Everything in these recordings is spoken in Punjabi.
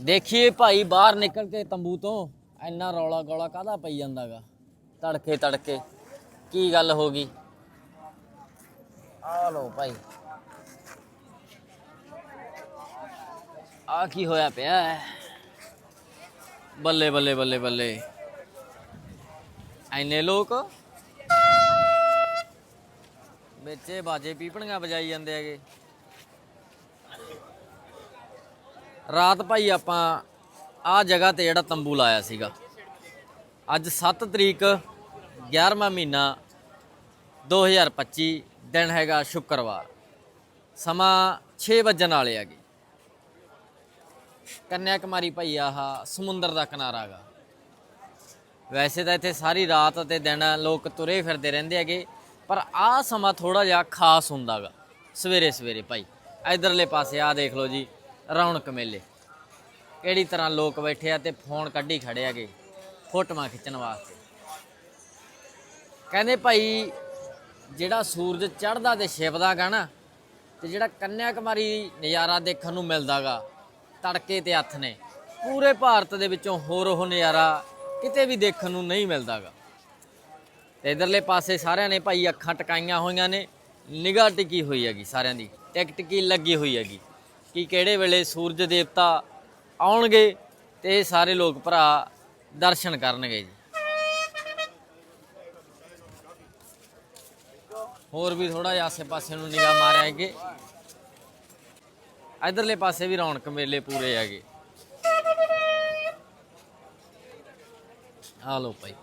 ਦੇਖੀਏ ਭਾਈ, ਬਾਹਰ ਨਿਕਲ ਕੇ ਤੰਬੂ ਤੋਂ ਇੰਨਾ ਰੌਲਾ ਗੋਲਾ ਕਾਹਦਾ ਪਈ ਜਾਂਦਾਗਾ? ਤੜਕੇ ਤੜਕੇ, ਕੀ ਗੱਲ ਹੋ ਗਈ? ਆ ਲੋ ਭਾਈ। ਆ ਕੀ ਹੋਇਆ ਪਿਆ? ਹੈ? ਬੱਲੇ ਬੱਲੇ ਬੱਲੇ ਬੱਲੇ। ਐਨੇ ਲੋਕ? ਵਿੱਚੇ ਬਾਜੇ ਪੀਪਣੀਆਂ ਵਜਾਈ ਜਾਂਦੇ ਹੈਗੇ। ਰਾਤ ਭਾਈ ਆਪਾਂ ਆ ਜਗ੍ਹਾ ਤੇ ਜਿਹੜਾ ਤੰਬੂ ਲਾਇਆ ਸੀਗਾ। ਅੱਜ 7 ਤਰੀਕ 11ਵਾਂ ਮਹੀਨਾ 2025 ਦਿਨ ਹੈਗਾ ਸ਼ੁੱਕਰਵਾਰ। ਸਮਾਂ 6 ਵਜਣ ਵਾਲੇ ਹੈਗੇ। ਕੰਨਿਆ ਕੁਮਾਰੀ ਭਾਈ ਆਹ ਸਮੁੰਦਰ ਦਾ ਕਿਨਾਰਾ ਹੈਗਾ। ਵੈਸੇ ਤਾਂ ਇੱਥੇ ਸਾਰੀ ਰਾਤ ਅਤੇ ਦਿਨ ਲੋਕ ਤੁਰੇ ਫਿਰਦੇ ਰਹਿੰਦੇ ਹੈਗੇ, ਪਰ ਆਹ ਸਮਾਂ ਥੋੜਾ ਜਿਹਾ ਖਾਸ ਹੁੰਦਾਗਾ ਸਵੇਰੇ ਸਵੇਰੇ ਭਾਈ। ਇਧਰਲੇ ਪਾਸੇ ਆਹ ਦੇਖ ਲਓ ਜੀ। ਰੌਣਕ ਮੇਲੇ। ਕਿਹੜੀ ਤਰ੍ਹਾਂ ਲੋਕ ਬੈਠੇ ਆ ਤੇ ਫੋਨ ਕੱਢੀ ਖੜੇ ਹੈਗੇ, ਫੋਟੋਆਂ ਖਿੱਚਣ ਵਾਸਤੇ। ਕਹਿੰਦੇ ਭਾਈ, ਜਿਹੜਾ ਸੂਰਜ ਚੜ੍ਹਦਾ ਤੇ ਛਿਪਦਾ ਗਾ ਨਾ, ਤੇ ਜਿਹੜਾ ਕੰਨਿਆ ਕੁਮਾਰੀ ਨਜ਼ਾਰਾ ਦੇਖਣ ਨੂੰ ਮਿਲਦਾਗਾ, ਤੜਕੇ ਤੇ ਹੱਥ ਨੇ, ਪੂਰੇ ਭਾਰਤ ਦੇ ਵਿੱਚੋਂ ਹੋਰ ਉਹ ਨਜ਼ਾਰਾ ਕਿਤੇ ਵੀ ਦੇਖਣ ਨੂੰ ਨਹੀਂ ਮਿਲਦਾਗਾ। ਤੇ ਇਧਰਲੇ ਪਾਸੇ ਸਾਰਿਆਂ ਨੇ ਭਾਈ ਅੱਖਾਂ ਟਕਾਈਆਂ ਹੋਈਆਂ ਨੇ, ਨਿਗਾਹ ਟਿਕੀ ਹੋਈ ਹੈਗੀ ਸਾਰਿਆਂ ਦੀ ਟਿਕ ਟਿਕੀ ਲੱਗੀ ਹੋਈ ਹੈਗੀ। ਕਿ ਕਿਹੜੇ ਵੇਲੇ ਸੂਰਜ ਦੇਵਤਾ ਆਉਣਗੇ ਤੇ ਇਹ ਸਾਰੇ ਲੋਕ ਭਰਾ ਦਰਸ਼ਨ ਕਰਨਗੇ ਜੀ। ਹੋਰ ਵੀ ਥੋੜਾ ਜਿਹਾ ਆਸੇ-ਪਾਸੇ ਨੂੰ ਨਿਗਾਹ ਮਾਰਿਆ ਹੈਗੇ। ਇਧਰਲੇ ਪਾਸੇ ਵੀ ਰੌਣਕ ਮੇਲੇ ਪੂਰੇ ਹੈਗੇ। ਆ ਲੋ ਭਾਈ,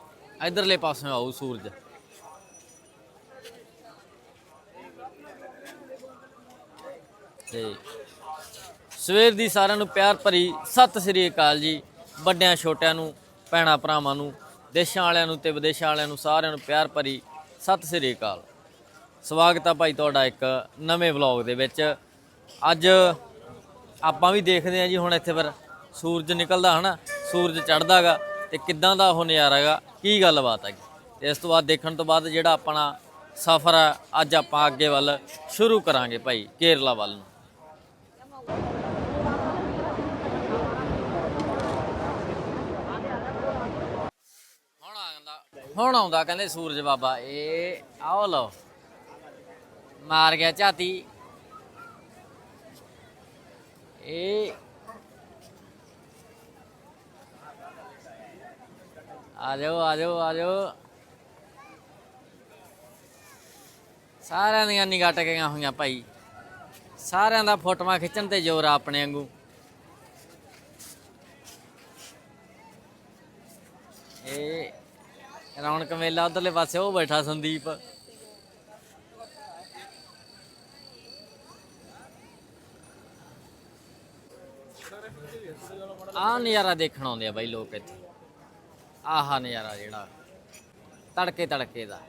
ਇਧਰਲੇ ਪਾਸੇ ਆਉ ਸੂਰਜ। ਤੇ ਸਵੇਰ ਦੀ ਸਾਰਿਆਂ ਨੂੰ ਪਿਆਰ ਭਰੀ ਸਤਿ ਸ੍ਰੀ ਅਕਾਲ ਜੀ। ਵੱਡਿਆਂ, ਛੋਟਿਆਂ ਨੂੰ, ਭੈਣਾਂ, ਭਰਾਵਾਂ ਨੂੰ, ਦੇਸ਼ਾਂ ਵਾਲਿਆਂ ਨੂੰ ਤੇ ਵਿਦੇਸ਼ਾਂ ਵਾਲਿਆਂ ਨੂੰ ਸਾਰਿਆਂ ਨੂੰ ਪਿਆਰ ਭਰੀ ਸਤਿ ਸ੍ਰੀ ਅਕਾਲ। ਸਵਾਗਤ ਆ ਭਾਈ ਤੁਹਾਡਾ ਇੱਕ ਨਵੇਂ ਵਲੌਗ ਦੇ ਵਿੱਚ। ਅੱਜ ਆਪਾਂ ਵੀ ਦੇਖਦੇ ਆ ਜੀ ਹੁਣ ਇੱਥੇ ਫਿਰ ਸੂਰਜ ਨਿਕਲਦਾ ਹਨਾ, ਸੂਰਜ ਚੜ੍ਹਦਾਗਾ ਤੇ ਕਿੱਦਾਂ ਦਾ ਉਹ ਨਜ਼ਾਰਾ ਹੈਗਾ ਕੀ ਗੱਲਬਾਤ ਹੈਗੀ? ਤੇ ਇਸ ਤੋਂ ਬਾਅਦ ਦੇਖਣ ਤੋਂ ਬਾਅਦ ਜਿਹੜਾ ਆਪਣਾ ਸਫ਼ਰ ਆ, ਅੱਜ ਆਪਾਂ ਅੱਗੇ ਵੱਲ ਸ਼ੁਰੂ ਕਰਾਂਗੇ ਭਾਈ ਕੇਰਲਾ ਵੱਲ ਨੂੰ ਹੁਣ ਆਉਂਦਾ ਹੁਣ ਆਉਂਦਾ ਕਹਿੰਦੇ ਸੂਰਜ ਬਾਬਾ, ਇਹ ਆਓ ਲਓ। ਮਾਰ ਗਿਆ ਝਾਤੀ। ਇਹ ਆ ਜਾਓ ਆ ਜਾਓ ਆ ਜਾਓ। ਸਾਰਿਆਂ ਦੀਆਂ ਨਿਗਾਹ ਟਕੀਆਂ ਹੋਈਆਂ ਭਾਈ। ਸਾਰਿਆਂ ਦਾ ਫੋਟੋਆਂ ਖਿੱਚਣ ਤੇ ਜ਼ੋਰ ਆ ਆਪਣੇ ਵਾਂਗੂ। ਇਹ ਰੌਣਕ ਮੇਲਾ ਉਧਰਲੇ ਪਾਸੇ, ਉਹ ਬੈਠਾ ਸੰਦੀਪ। ਆਹ ਨਜ਼ਾਰਾ ਦੇਖਣ ਆਉਂਦੇ ਆ ਬਾਈ ਲੋਕ ਇੱਥੇ। ਆਹਾ ਨਜ਼ਾਰਾ ਜਿਹੜਾ, ਤੜਕੇ ਤੜਕੇ ਦਾ।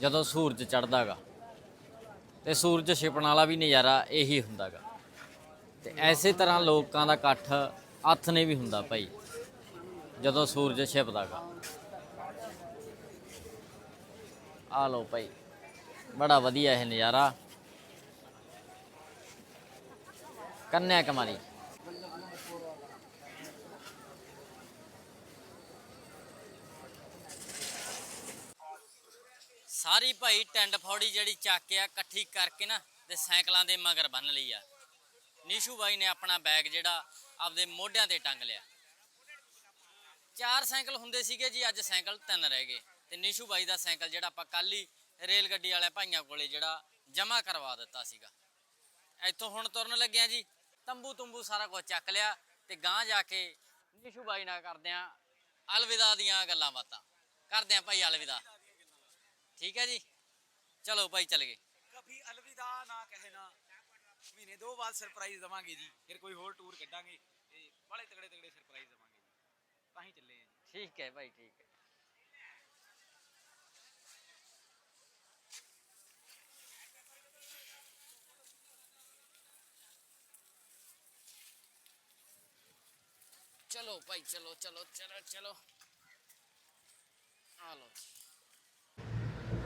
ਜਦੋਂ ਸੂਰਜ ਚੜਦਾਗਾ ਤੇ ਸੂਰਜ ਛਿਪਣ ਵਾਲਾ ਵੀ ਨਜ਼ਾਰਾ ਇਹੀ ਹੁੰਦਾਗਾ। ਤੇ ਐਸੇ ਤਰ੍ਹਾਂ ਲੋਕਾਂ ਦਾ ਇਕੱਠ ਹੱਥ ਨੇ ਵੀ ਹੁੰਦਾ ਭਾਈ ਜਦੋਂ ਸੂਰਜ ਛਿਪਦਾਗਾ। ਆ ਲਓ ਭਾਈ, ਬੜਾ ਵਧੀਆ ਇਹ ਨਜ਼ਾਰਾ। ਕੰਨਿਆ ਕੁਮਾਰੀ। ਸਾਰੀ ਭਾਈ ਟੈਂਡ ਫੌੜੀ ਜਿਹੜੀ ਚੱਕ ਆ, ਇਕੱਠੀ ਕਰਕੇ ਨਾ ਤੇ ਸਾਈਕਲਾਂ ਦੇ ਮਗਰ ਬੰਨ ਲਈ ਆ। ਨੀਸ਼ੂ ਬਾਈ ਨੇ ਆਪਣਾ ਬੈਗ ਜਿਹੜਾ ਆਪਦੇ ਮੋਢਿਆਂ ਤੇ ਟੰਗ ਲਿਆ। ਚਾਰ ਸਾਈਕਲ ਹੁੰਦੇ ਸੀਗੇ ਜੀ, ਅੱਜ ਸਾਈਕਲ ਤਿੰਨ ਰਹਿ ਗਏ। ਤੇ ਨੀਸ਼ੂ ਬਾਈ ਦਾ ਸਾਈਕਲ ਜਿਹੜਾ ਆਪਾਂ ਕੱਲ ਹੀ ਰੇਲ ਗੱਡੀ ਵਾਲੇ ਭਾਈਆਂ ਕੋਲੇ ਜਿਹੜਾ ਜਮ੍ਹਾਂ ਕਰਵਾ ਦਿੱਤਾ ਸੀਗਾ। ਇੱਥੋਂ ਹੁਣ ਤੁਰਨ ਲੱਗਿਆ ਜੀ, ਤੰਬੂ ਤੁੰਬੂ ਸਾਰਾ ਕੁਝ ਚੱਕ ਲਿਆ ਤੇ ਗਾਂ ਜਾ ਕੇ ਨੀਸ਼ੂ ਬਾਈ ਨਾਲ ਕਰਦੇ ਆ ਅਲਵਿਦਾ ਦੀਆਂ ਗੱਲਾਂ ਬਾਤਾਂ। ਕਰਦੇ ਆ ਭਾਈ ਅਲਵਿਦਾ। ਠੀਕ ਹੈ ਜੀ? ਚਲੋ ਭਾਈ ਚੱਲ ਗਏ। ਕਭੀ ਅਲਵਿਦਾ ਨਾ ਕਹਿਣਾ ਮਹੀਨੇ ਦੋ ਬਾਅਦ ਸਰਪ੍ਰਾਈਜ਼ ਦਵਾਂਗੇ ਜੀ, ਫਿਰ ਕੋਈ ਹੋਰ ਟੂਰ ਕੱਢਾਂਗੇ। ਤੇ ਬੜੇ ਤਗੜੇ ਤਗੜੇ ਸਰਪ੍ਰਾਈਜ਼ ਦਵਾਂਗੇ ਜੀ ਤਾਂ ਹੀ ਚੱਲੇ ਆ ਜੀ ਠੀਕ ਹੈ ਭਾਈ ਠੀਕ ਹੈ। ਚਲੋ ਭਾਈ ਚਲੋ ਚਲੋ ਚਲੋ ਚਲੋ। ਆ ਲਓ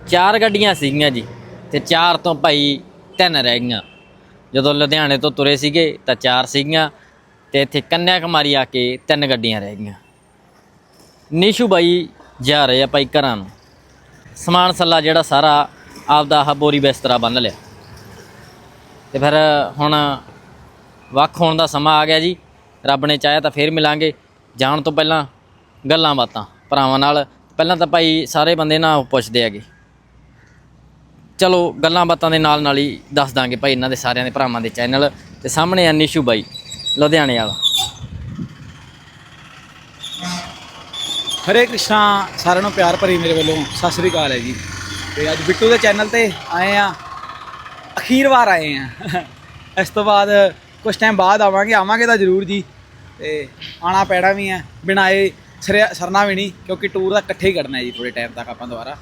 ਚਾਰ ਗੱਡੀਆਂ ਸੀਗੀਆਂ ਜੀ ਤੇ ਚਾਰ ਤੋਂ ਭਾਈ ਤਿੰਨ ਰਹਿ ਗਈਆਂ। ਜਦੋਂ ਲੁਧਿਆਣੇ ਤੋਂ ਤੁਰੇ ਸੀਗੇ ਤਾਂ ਚਾਰ ਸੀਗੀਆਂ ਤੇ ਇੱਥੇ ਕੰਨਿਆ ਕੁਮਾਰੀ ਆ ਕੇ ਤਿੰਨ ਗੱਡੀਆਂ ਰਹਿ ਗਈਆਂ। ਨਿਸ਼ੂ ਬਾਈ ਜਾ ਰਹੇ ਆ ਭਾਈ ਘਰਾਂ ਨੂੰ। ਸਮਾਨ ਸੱਲਾ ਜਿਹੜਾ ਸਾਰਾ ਆਪਦਾ ਆਹ ਬੋਰੀ ਬਿਸਤਰਾ ਬੰਨ ਲਿਆ। ਤੇ ਫਿਰ ਹੁਣ ਵੱਖ ਹੋਣ ਦਾ ਸਮਾਂ ਆ ਗਿਆ ਜੀ। ਰੱਬ ਨੇ ਚਾਹਿਆ ਤਾਂ ਫੇਰ ਮਿਲਾਂਗੇ। ਜਾਣ ਤੋਂ ਪਹਿਲਾਂ ਗੱਲਾਂ ਬਾਤਾਂ ਭਰਾਵਾਂ ਨਾਲ। ਪਹਿਲਾਂ ਤਾਂ ਭਾਈ ਸਾਰੇ ਬੰਦੇ ਨਾ ਉਹ ਪੁੱਛਦੇ ਹੈਗੇ। ਚਲੋ ਗੱਲਾਂ ਬਾਤਾਂ ਦੇ ਨਾਲ ਨਾਲ ਹੀ ਦੱਸ ਦਾਂਗੇ ਭਾਈ ਇਹਨਾਂ ਦੇ ਸਾਰਿਆਂ ਦੇ ਭਰਾਵਾਂ ਦੇ ਚੈਨਲ। ਤੇ ਸਾਹਮਣੇ ਆ ਨਿਸ਼ੂ ਬਾਈ, ਲੁਧਿਆਣੇ ਵਾਲਾ। ਹਰੇ ਕ੍ਰਿਸ਼ਨਾ, ਸਾਰਿਆਂ ਨੂੰ ਪਿਆਰ ਭਰੀ ਮੇਰੇ ਵੱਲੋਂ ਸਤਿ ਸ੍ਰੀ ਅਕਾਲ ਹੈ ਜੀ। ਤੇ ਅੱਜ ਬਿੱਟੂ ਦੇ ਚੈਨਲ ਤੇ ਆਏ ਆ ਅਖੀਰ ਵਾਰ ਆਏ ਆ ਇਸ ਤੋਂ ਬਾਅਦ ਕੁਝ ਟਾਈਮ ਬਾਅਦ ਆਵਾਂਗੇ ਆਵਾਂਗੇ ਤਾਂ ਜ਼ਰੂਰ ਜੀ। ਤੇ ਆਣਾ ਪੈਣਾ ਵੀ ਹੈ, ਬਿਨਾਂ ਆਏ ਸਰਨਾ ਵੀ ਨਹੀਂ, ਕਿਉਂਕਿ ਟੂਰ ਦਾ ਇਕੱਠੇ ਹੀ ਕਰਨਾ ਹੈ ਜੀ ਥੋੜੇ ਟਾਈਮ ਤੱਕ ਆਪਾਂ ਦੁਬਾਰਾ।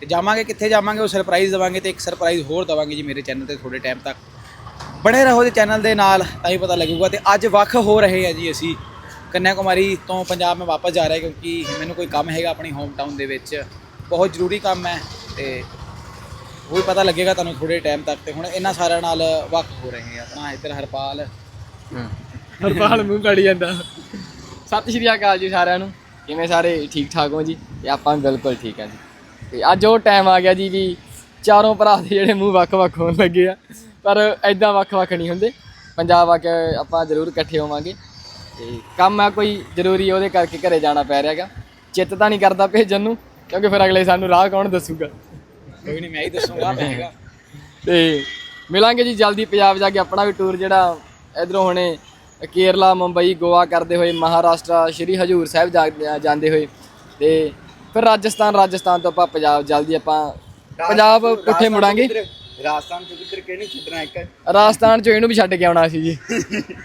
ਤੇ ਜਾਵਾਂਗੇ, ਕਿੱਥੇ ਜਾਵਾਂਗੇ, ਉਹ ਸਰਪ੍ਰਾਈਜ਼ ਦੇਵਾਂਗੇ ਤੇ ਇੱਕ ਸਰਪ੍ਰਾਈਜ਼ ਹੋਰ ਦੇਵਾਂਗੇ ਜੀ ਮੇਰੇ ਚੈਨਲ ਤੇ ਥੋੜੇ ਟਾਈਮ ਤੱਕ। ਬਣੇ ਰਹੋ ਜੀ ਚੈਨਲ ਦੇ ਨਾਲ, ਤਾਂ ਹੀ ਪਤਾ ਲੱਗੂਗਾ। ਤੇ ਅੱਜ ਵੱਖ ਹੋ ਰਹੇ ਆ ਜੀ ਅਸੀਂ। ਕੰਨਿਆ ਕੁਮਾਰੀ ਤੋਂ ਪੰਜਾਬ ਮੈਂ ਵਾਪਸ ਜਾ ਰਿਹਾ ਕਿਉਂਕਿ ਮੈਨੂੰ ਕੋਈ ਕੰਮ ਹੈਗਾ ਆਪਣੀ ਹੋਮ ਟਾਊਨ ਦੇ ਵਿੱਚ। ਬਹੁਤ ਜ਼ਰੂਰੀ ਕੰਮ ਹੈ ਤੇ ਉਹ ਵੀ ਪਤਾ ਲੱਗੇਗਾ ਤੁਹਾਨੂੰ ਥੋੜੇ ਟਾਈਮ ਤੱਕ ਤੇ ਹੁਣ ਇਹਨਾਂ ਸਾਰਿਆਂ ਨਾਲ ਵੱਖ ਹੋ ਰਹੇ ਆ ਆਪਣਾ ਇੱਧਰ ਹਰਪਾਲ। ਹਰਪਾਲ ਮੂੰਹ ਕੜੀ ਜਾਂਦਾ। ਸਤਿ ਸ਼੍ਰੀ ਅਕਾਲ ਜੀ ਸਾਰਿਆਂ ਨੂੰ। ਕਿਵੇਂ ਸਾਰੇ? ਠੀਕ ਠਾਕ ਹੋ ਜੀ? ਤੇ ਆਪਾਂ ਬਿਲਕੁਲ ਠੀਕ ਆ ਜੀ। ਤੇ ਅੱਜ ਉਹ ਟਾਈਮ ਆ ਗਿਆ ਜੀ ਵੀ ਚਾਰੋਂ ਭਰਾ ਦੇ ਜਿਹੜੇ ਮੂੰਹ ਵੱਖ-ਵੱਖ ਹੋਣ ਲੱਗੇ ਆ। ਪਰ ਐਦਾਂ ਵੱਖ-ਵੱਖ ਨਹੀਂ ਹੁੰਦੇ। ਪੰਜਾਬ ਆ ਕੇ ਆਪਾਂ ਜ਼ਰੂਰ ਇਕੱਠੇ ਹੋਵਾਂਗੇ। ਤੇ ਕੰਮ ਆ ਕੋਈ ਜ਼ਰੂਰੀ ਉਹਦੇ ਕਰਕੇ ਘਰੇ ਜਾਣਾ ਪੈ ਰਿਹਾਗਾ। ਚਿੱਤ ਤਾਂ ਨਹੀਂ ਕਰਦਾ ਭੇਜਣ ਨੂੰ ਕਿਉਂਕਿ ਫਿਰ ਅਗਲੇ ਸਾਨੂੰ ਰਾਹ ਕੌਣ ਦੱਸੂਗਾ? ਕੋਈ ਨਹੀਂ ਮੈਂ ਹੀ ਦੱਸੂਗਾ ਮੈਂ ਹੈਗਾ। ਤੇ ਮਿਲਾਂਗੇ ਜੀ ਜਲਦੀ ਪੰਜਾਬ ਜਾ ਕੇ ਆਪਣਾ ਵੀ ਟੂਰ ਜਿਹੜਾ ਇਧਰੋਂ ਹੁਣੇ ਕੇਰਲਾ ਮੁੰਬਈ ਗੋਆ ਕਰਦੇ ਹੋਏ ਮਹਾਰਾਸ਼ਟਰ ਸ਼੍ਰੀ ਹਜੂਰ ਸਾਹਿਬ ਜਾ- ਜਾਂਦੇ ਹੋਏ। ਤੇ ਫਿਰ ਰਾਜਸਥਾਨ ਰਾਜਸਥਾਨ ਤੋਂ ਆਪਾਂ ਪੰਜਾਬ ਜਲਦੀ ਆਪਾਂ ਪੰਜਾਬ ਪੁੱਠੇ ਮੁੜਾਂਗੇ। ਰਾਜਸਥਾਨ ਚ ਕਿੱਧਰ ਕਿਹਨੂੰ ਛੱਡਣਾ ਇੱਕ? ਰਾਜਸਥਾਨ ਚੋਂ ਇਹਨੂੰ ਵੀ ਛੱਡ ਕੇ ਆਉਣਾ ਸੀ ਜੀ।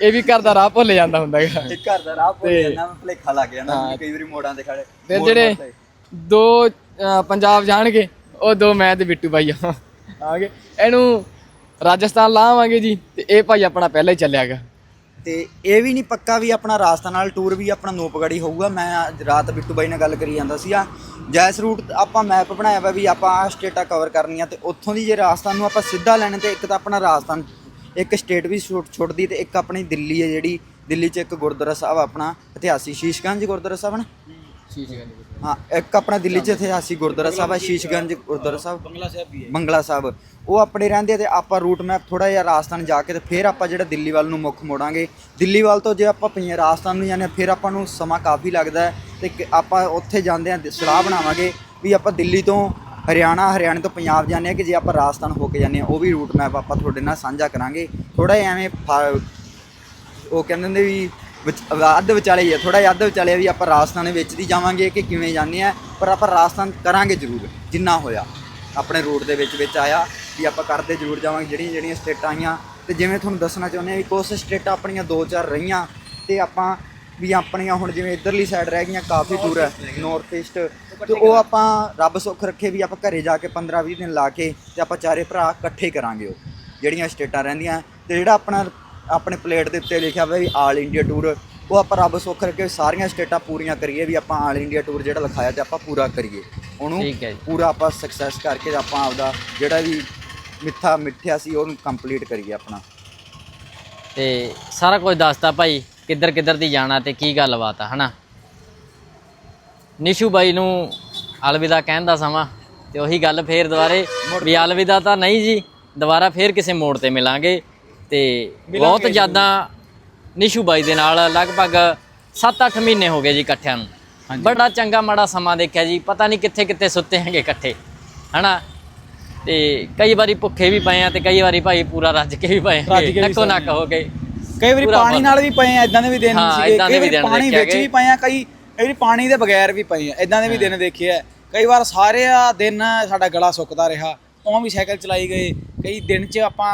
ਇਹ ਵੀ ਘਰ ਦਾ ਰਾਹ ਭੁੱਲ ਜਾਂਦਾ ਹੁੰਦਾ ਹੈਗਾ ਇੱਕ ਘਰ ਦਾ ਰਾਹ ਭੁੱਲ ਤੇ- ਜਾਂਦਾ ਮੈਂ ਭੁਲੇਖਾ ਲੱਗ ਜਾਂਦਾ ਕਈ ਵਾਰੀ ਮੋੜਾਂ ਤੇ ਖੜੇ ਫਿਰ ਜਿਹੜੇ। ਦੋ ਪੰਜਾਬ ਜਾਣਗੇ ਉਹ ਦੋ ਮੈਂ ਤੇ ਬਿੱਟੂ ਭਾਈ ਆ। ਆਗੇ ਇਹਨੂੰ ਰਾਜਸਥਾਨ ਲਾਵਾਂਗੇ ਜੀ ਤੇ ਇਹ ਭਾਈ ਆਪਣਾ ਪਹਿਲਾਂ ਹੀ ਚੱਲਿਆਗਾ ਤੇ ਇਹ ਵੀ ਨਹੀਂ ਪੱਕਾ ਵੀ ਆਪਣਾ ਰਾਜਸਥਾਨ ਨਾਲ ਟੂਰ ਵੀ ਆਪਣਾ ਨੂਪਗੜੀ ਹੋਊਗਾ। ਮੈਂ ਅੱਜ ਰਾਤ ਬਿੱਟੂ ਬਾਈ ਨਾਲ ਗੱਲ ਕਰੀ ਜਾਂਦਾ ਸੀਗਾ। ਜੈਸ ਰੂਟ ਆਪਾਂ ਮੈਪ ਬਣਾਇਆ ਵਾ ਵੀ ਆਪਾਂ ਆਹ ਸਟੇਟਾਂ ਕਵਰ ਕਰਨੀਆਂ ਤੇ ਉੱਥੋਂ ਦੀ ਜੇ ਰਾਜਸਥਾਨ ਨੂੰ ਆਪਾਂ ਸਿੱਧਾ ਲੈਣੇ ਤੇ ਇੱਕ ਤਾਂ ਆਪਣਾ ਰਾਜਸਥਾਨ ਇੱਕ ਸਟੇਟ ਵੀ ਛੁੱਟ ਛੁੱਟਦੀ ਤੇ ਇੱਕ ਆਪਣੀ ਦਿੱਲੀ ਹੈ ਜਿਹੜੀ ਦਿੱਲੀ 'ਚ ਇੱਕ ਗੁਰਦੁਆਰਾ ਸਾਹਿਬ ਆਪਣਾ ਇਤਿਹਾਸੀ ਸ਼ੀਸ਼ਗੰਜ ਗੁਰਦੁਆਰਾ ਸਾਹਿਬ ਨਾ? ਹਾਂ ਇੱਕ ਆਪਣਾ ਦਿੱਲੀ 'ਚ ਇਤਿਹਾਸੀ ਗੁਰਦੁਆਰਾ ਸਾਹਿਬ ਹੈ ਸ਼ੀਸ਼ਗੰਜ ਗੁਰਦੁਆਰਾ ਸਾਹਿਬ। ਬੰਗਲਾ ਸਾਹਿਬ ਵੀ ਹੈ। ਬੰਗਲਾ ਸਾਹਿਬ। ਉਹ ਆਪਣੇ ਰਹਿੰਦੇ ਆ ਤੇ ਆਪਾਂ ਰੂਟ ਮੈਪ ਥੋੜਾ ਜਿਹਾ ਰਾਜਸਥਾਨ ਜਾ ਕੇ ਤੇ ਫਿਰ ਆਪਾਂ ਜਿਹੜਾ ਦਿੱਲੀ ਵੱਲ ਨੂੰ ਮੁੱਖ ਮੋੜਾਂਗੇ। ਦਿੱਲੀ ਵੱਲ ਤੋਂ ਜੇ ਆਪਾਂ ਪਈਏ ਰਾਜਸਥਾਨ ਨੂੰ ਜਾਂਦੇ ਹਾਂ, ਫਿਰ ਆਪਾਂ ਨੂੰ ਸਮਾਂ ਕਾਫੀ ਲੱਗਦਾ ਹੈ। ਤੇ ਕਿ ਆਪਾਂ ਉੱਥੇ ਜਾਂਦੇ ਆ ਸਲਾਹ ਬਣਾਵਾਂਗੇ ਵੀ ਆਪਾਂ ਦਿੱਲੀ ਤੋਂ ਹਰਿਆਣਾ, ਹਰਿਆਣੇ ਤੋਂ ਪੰਜਾਬ ਜਾਂਦੇ ਆ ਕਿ ਜੇ ਆਪਾਂ ਰਾਜਸਥਾਨ ਹੋ ਕੇ ਜਾਂਦੇ ਆ ਉਹ ਵੀ ਰੂਟ ਮੈਪ ਆਪਾਂ ਤੁਹਾਡੇ ਨਾਲ ਸਾਂਝਾ ਕਰਾਂਗੇ। ਥੋੜਾ ਜਿਹਾ ਐਵੇਂ ਫਾ- ਉਹ ਕਹਿੰਦੇ ਹੁੰਦੇ ਵੀ ਵਿਚ- ਅੱਧ ਵਿਚਾਲੇ ਹੀ ਆ ਥੋੜਾ ਜਿਹਾ ਅੱਧ ਵਿਚਾਲੇ ਆ ਵੀ ਆਪਾਂ ਰਾਜਸਥਾਨ ਦੇ ਵਿੱਚ ਦੀ ਜਾਵਾਂਗੇ ਕਿ ਕਿਵੇਂ ਜਾਂਦੇ ਆ ਪਰ ਆਪਾਂ ਰਾਜਸਥਾਨ ਕਰਾਂਗੇ ਜ਼ਰੂਰ, ਜਿੰਨਾ ਹੋਇਆ। ਆਪਣੇ ਰੂਟ ਦੇ ਵਿੱਚ ਵਿੱਚ ਆਇਆ ਵੀ ਆਪਾਂ ਕਰਦੇ ਜ਼ਰੂਰ ਜਾਵਾਂਗੇ, ਜਿਹੜੀਆਂ ਜਿਹੜੀਆਂ ਸਟੇਟਾਂ ਆਈਆਂ। ਤੇ ਜਿਵੇਂ ਤੁਹਾਨੂੰ ਦੱਸਣਾ ਚਾਹੁੰਦੇ ਆ ਵੀ ਕੁਝ ਸਟੇਟਾਂ ਆਪਣੀਆਂ ਦੋ ਚਾਰ ਰਹੀਆਂ ਤੇ ਆਪਾਂ ਵੀ ਆਪਣੀਆਂ ਹੁਣ ਜਿਵੇਂ ਇਧਰਲੀ ਸਾਈਡ ਰਹਿ ਗਈਆਂ ਕਾਫੀ ਦੂਰ ਹੈ ਨਾਰਥ ਈਸਟ ਤੇ ਉਹ ਆਪਾਂ ਰੱਬ ਸੁੱਖ ਰੱਖੇ ਵੀ ਆਪਾਂ ਘਰੇ ਜਾ ਕੇ 15 20 ਦਿਨ ਲਾ ਕੇ ਤੇ ਆਪਾਂ ਚਾਰੇ ਭਰਾ ਇਕੱਠੇ ਕਰਾਂਗੇ ਉਹ ਜਿਹੜੀਆਂ ਸਟੇਟਾਂ ਰਹਿੰਦੀਆਂ। ਤੇ ਜਿਹੜਾ ਆਪਣਾ ਆਪਣੇ ਪਲੇਟ ਦੇ ਉੱਤੇ ਲਿਖਿਆ ਹੋਇਆ ਵੀ ਆਲ ਇੰਡੀਆ ਟੂਰ ਉਹ ਆਪਾਂ ਰੱਬ ਸੁੱਖ ਰੱਖੇ ਸਾਰੀਆਂ ਸਟੇਟਾਂ ਪੂਰੀਆਂ ਕਰੀਏ ਵੀ ਆਪਾਂ ਆਲ ਇੰਡੀਆ ਟੂਰ ਜਿਹੜਾ ਲਿਖਾਇਆ ਤੇ ਆਪਾਂ ਪੂਰਾ ਕਰੀਏ। ਉਹਨੂੰ। ਪੂਰਾ ਆਪਾਂ ਸਕਸੈਸ ਕਰਕੇ ਆਪਾਂ ਆਪਦਾ ਜਿਹੜਾ ਵੀ ਮਿੱਠਾ ਮਿੱਠਿਆ ਸੀ ਉਹਨੂੰ ਕੰਪਲੀਟ ਕਰੀਏ ਆਪਣਾ। ਤੇ ਸਾਰਾ ਕੁਝ ਦੱਸਤਾ ਭਾਈ। ਕਿੱਧਰ ਕਿੱਧਰ ਦੀ ਜਾਣਾ ਤੇ ਕੀ ਗੱਲਬਾਤ ਆ ਹਨਾ? ਨਿਸ਼ੂ ਬਾਈ ਨੂੰ ਅਲਵਿਦਾ ਕਹਿਣ ਦਾ ਸਮਾਂ ਤੇ ਉਹੀ ਗੱਲ ਫੇਰ ਦੁਬਾਰੇ ਵੀ ਅਲਵਿਦਾ ਤਾਂ ਨਹੀਂ ਜੀ ਦੁਬਾਰਾ ਫੇਰ ਕਿਸੇ ਮੋੜ ਤੇ ਮਿਲਾਂਗੇ ਤੇ ਬਹੁਤ ਜ਼ਿਆਦਾ ਨਿਸ਼ੂ ਬਾਈ ਦੇ ਨਾਲ ਲਗਭਗ 7-8 ਮਹੀਨੇ ਹੋ ਗਏ ਜੀ ਇਕੱਠਿਆਂ ਨੂੰ। ਬੜਾ ਚੰਗਾ ਮਾੜਾ ਸਮਾਂ ਦੇਖਿਆ ਜੀ ਪਤਾ ਨਹੀਂ ਕਿੱਥੇ ਕਿੱਥੇ ਸੁੱਤੇ ਹੈਗੇ ਇਕੱਠੇ ਹਨਾ? ਤੇ ਕਈ ਵਾਰੀ ਭੁੱਖੇ ਵੀ ਪਏ ਆ ਤੇ ਕਈ ਵਾਰੀ ਭਾਈ ਪੂਰਾ ਰੱਜ ਕੇ ਵੀ ਪਏ ਵੀ ਨੱਕੋ ਨੱਕ ਹੋ ਗਏ ਕਈ ਵਾਰੀ ਪੂਰਾ ਪਾਣੀ। ਨਾਲ ਵੀ ਪਏ ਆ ਇਦਾਂ ਦੇ ਵੀ ਦਿਨ ਹਾਂ, ਸੀਗੇ ਏਦਾਂ ਦੇ ਕਈ ਵੀ ਵਾਰੀ ਦਿਨ ਪਾਣੀ ਵਿੱਚ ਗਏ। ਵੀ ਪਏ ਆ ਕਈ ਕਈ ਵਾਰੀ ਪਾਣੀ ਦੇ ਬਗੈਰ ਵੀ ਪਏ ਆ ਇਦਾਂ ਦੇ ਵੀ ਦਿਨ ਦੇਖੇ ਆ ਕਈ ਵਾਰ ਸਾਰੇ ਆ ਦਿਨ ਸਾਡਾ ਗਲਾ ਸੁੱਕਦਾ ਰਿਹਾ ਉਹ ਵੀ ਸਾਈਕਲ ਚਲਾਈ ਗਏ ਕਈ ਦਿਨ 'ਚ ਆਪਾਂ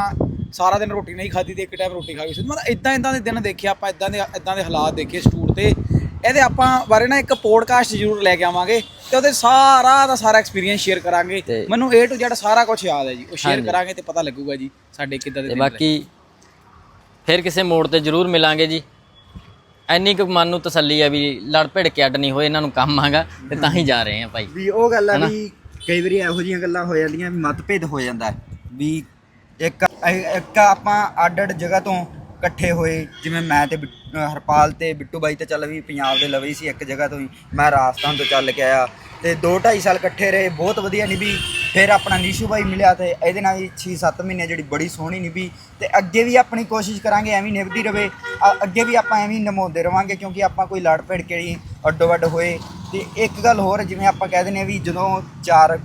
ਸਾਰਾ ਦਿਨ ਰੋਟੀ ਨਹੀਂ ਖਾਧੀ ਤੇ ਇੱਕ ਟਾਈਮ ਰੋਟੀ ਖਾ ਗਈ ਸੀ ਮਤਲਬ ਇਦਾਂ ਇਦਾਂ ਦੇ ਦਿਨ ਦੇਖੇ ਆਪਾਂ ਇਦਾਂ ਦੇ ਇਦਾਂ ਦੇ ਹਾਲਾਤ ਦੇਖੇ ਸਟੂਰ ਤੇ ਇਹਦੇ ਆਪਾਂ ਬਾਰੇ ਨਾ ਇੱਕ ਪੋਡਕਾਸਟ ਜ਼ਰੂਰ ਲੈ ਕੇ ਆਵਾਂਗੇ ਤੇ ਉਹਦੇ ਸਾਰਾ ਦਾ ਸਾਰਾ ਐਕਸਪੀਰੀਅੰਸ ਸ਼ੇਅਰ ਕਰਾਂਗੇ ਤੇ- ਮੈਨੂੰ A to Z ਸਾਰਾ ਕੁਝ ਯਾਦ ਹੈ ਜੀ ਉਹ ਸ਼ੇਅਰ। ਕਰਾਂਗੇ ਤੇ ਪਤਾ ਲੱਗੂਗਾ ਜੀ ਸਾਡੇ ਕਿੱਦਾਂ ਦੇ ਤੇ ਦਿਨ ਰਹੇ। ਬਾਕੀ ਫਿਰ ਕਿਸੇ ਮੋੜ ਤੇ ਜ਼ਰੂਰ ਮਿਲਾਂਗੇ ਜੀ। ਐਨੀ ਕੁ ਮਨ ਨੂੰ ਤਸੱਲੀ ਆ ਵੀ ਲੜ ਭਿੜ ਕੇ ਅੱਡ ਨਹੀਂ ਹੋਏ ਇਹਨਾਂ ਨੂੰ ਕੰਮ ਆਗਾ ਤੇ ਤਾਂ ਹੀ ਜਾ ਰਹੇ ਆ ਭਾਈ। ਵੀ ਉਹ ਗੱਲ ਆ ਵੀ ਕਈ ਵਾਰੀ ਇਹੋ ਜਿਹੀਆਂ ਗੱਲਾਂ ਹੋ ਜਾਂਦੀਆਂ ਵੀ ਮਤਭੇਦ ਹੋ ਜਾਂਦਾ ਵੀ ਇੱਕ ਇੱਕ ਆਪਾਂ ਅੱਡ ਅੱਡ ਜਗ੍ਹਾ ਤੋਂ ਇਕੱਠੇ ਹੋਏ ਜਿਵੇਂ ਮੈਂ ਤੇ ਹਰਪਾਲ ਤੇ ਬਿੱਟੂ ਬਾਈ ਤੇ ਚੱਲ ਵੀ ਪੰਜਾਬ ਦੇ ਲਵੇ ਸੀ ਇੱਕ ਜਗ੍ਹਾ ਤੋਂ ਹੀ। ਮੈਂ ਰਾਜਸਥਾਨ ਤੋਂ ਚੱਲ ਕੇ ਆਇਆ। ਤੇ 2 2.5 ਸਾਲ ਇਕੱਠੇ ਰਹੇ ਬਹੁਤ ਵਧੀਆ ਨਿਭੀ। ਫਿਰ ਆਪਣਾ ਨੀਸ਼ੂ ਬਾਈ ਮਿਲਿਆ ਤੇ ਇਹਦੇ ਨਾਲ ਹੀ 6 7 ਮਹੀਨੇ ਜਿਹੜੀ ਬੜੀ ਸੋਹਣੀ ਨਿਭੀ। ਤੇ ਅੱਗੇ ਵੀ ਆਪਣੀ ਕੋਸ਼ਿਸ਼ ਕਰਾਂਗੇ ਐਵੇਂ ਨਿਭਦੀ ਰਵੇ। ਅੱਗੇ ਵੀ ਆਪਾਂ ਐਵੇਂ ਹੀ ਨਿਭਾਉਂਦੇ ਰਵਾਂਗੇ ਕਿਉਂਕਿ ਆਪਾਂ ਕੋਈ ਲੜ ਭਿੜ ਕੇ ਨਹੀਂ ਅੱਡੋ ਵੱਡ ਹੋਏ। ਤੇ ਇੱਕ ਗੱਲ ਹੋਰ ਜਿਵੇਂ ਆਪਾਂ ਕਹਿ ਦਿੰਦੇ ਆ ਵੀ ਜਦੋਂ ਚਾਰ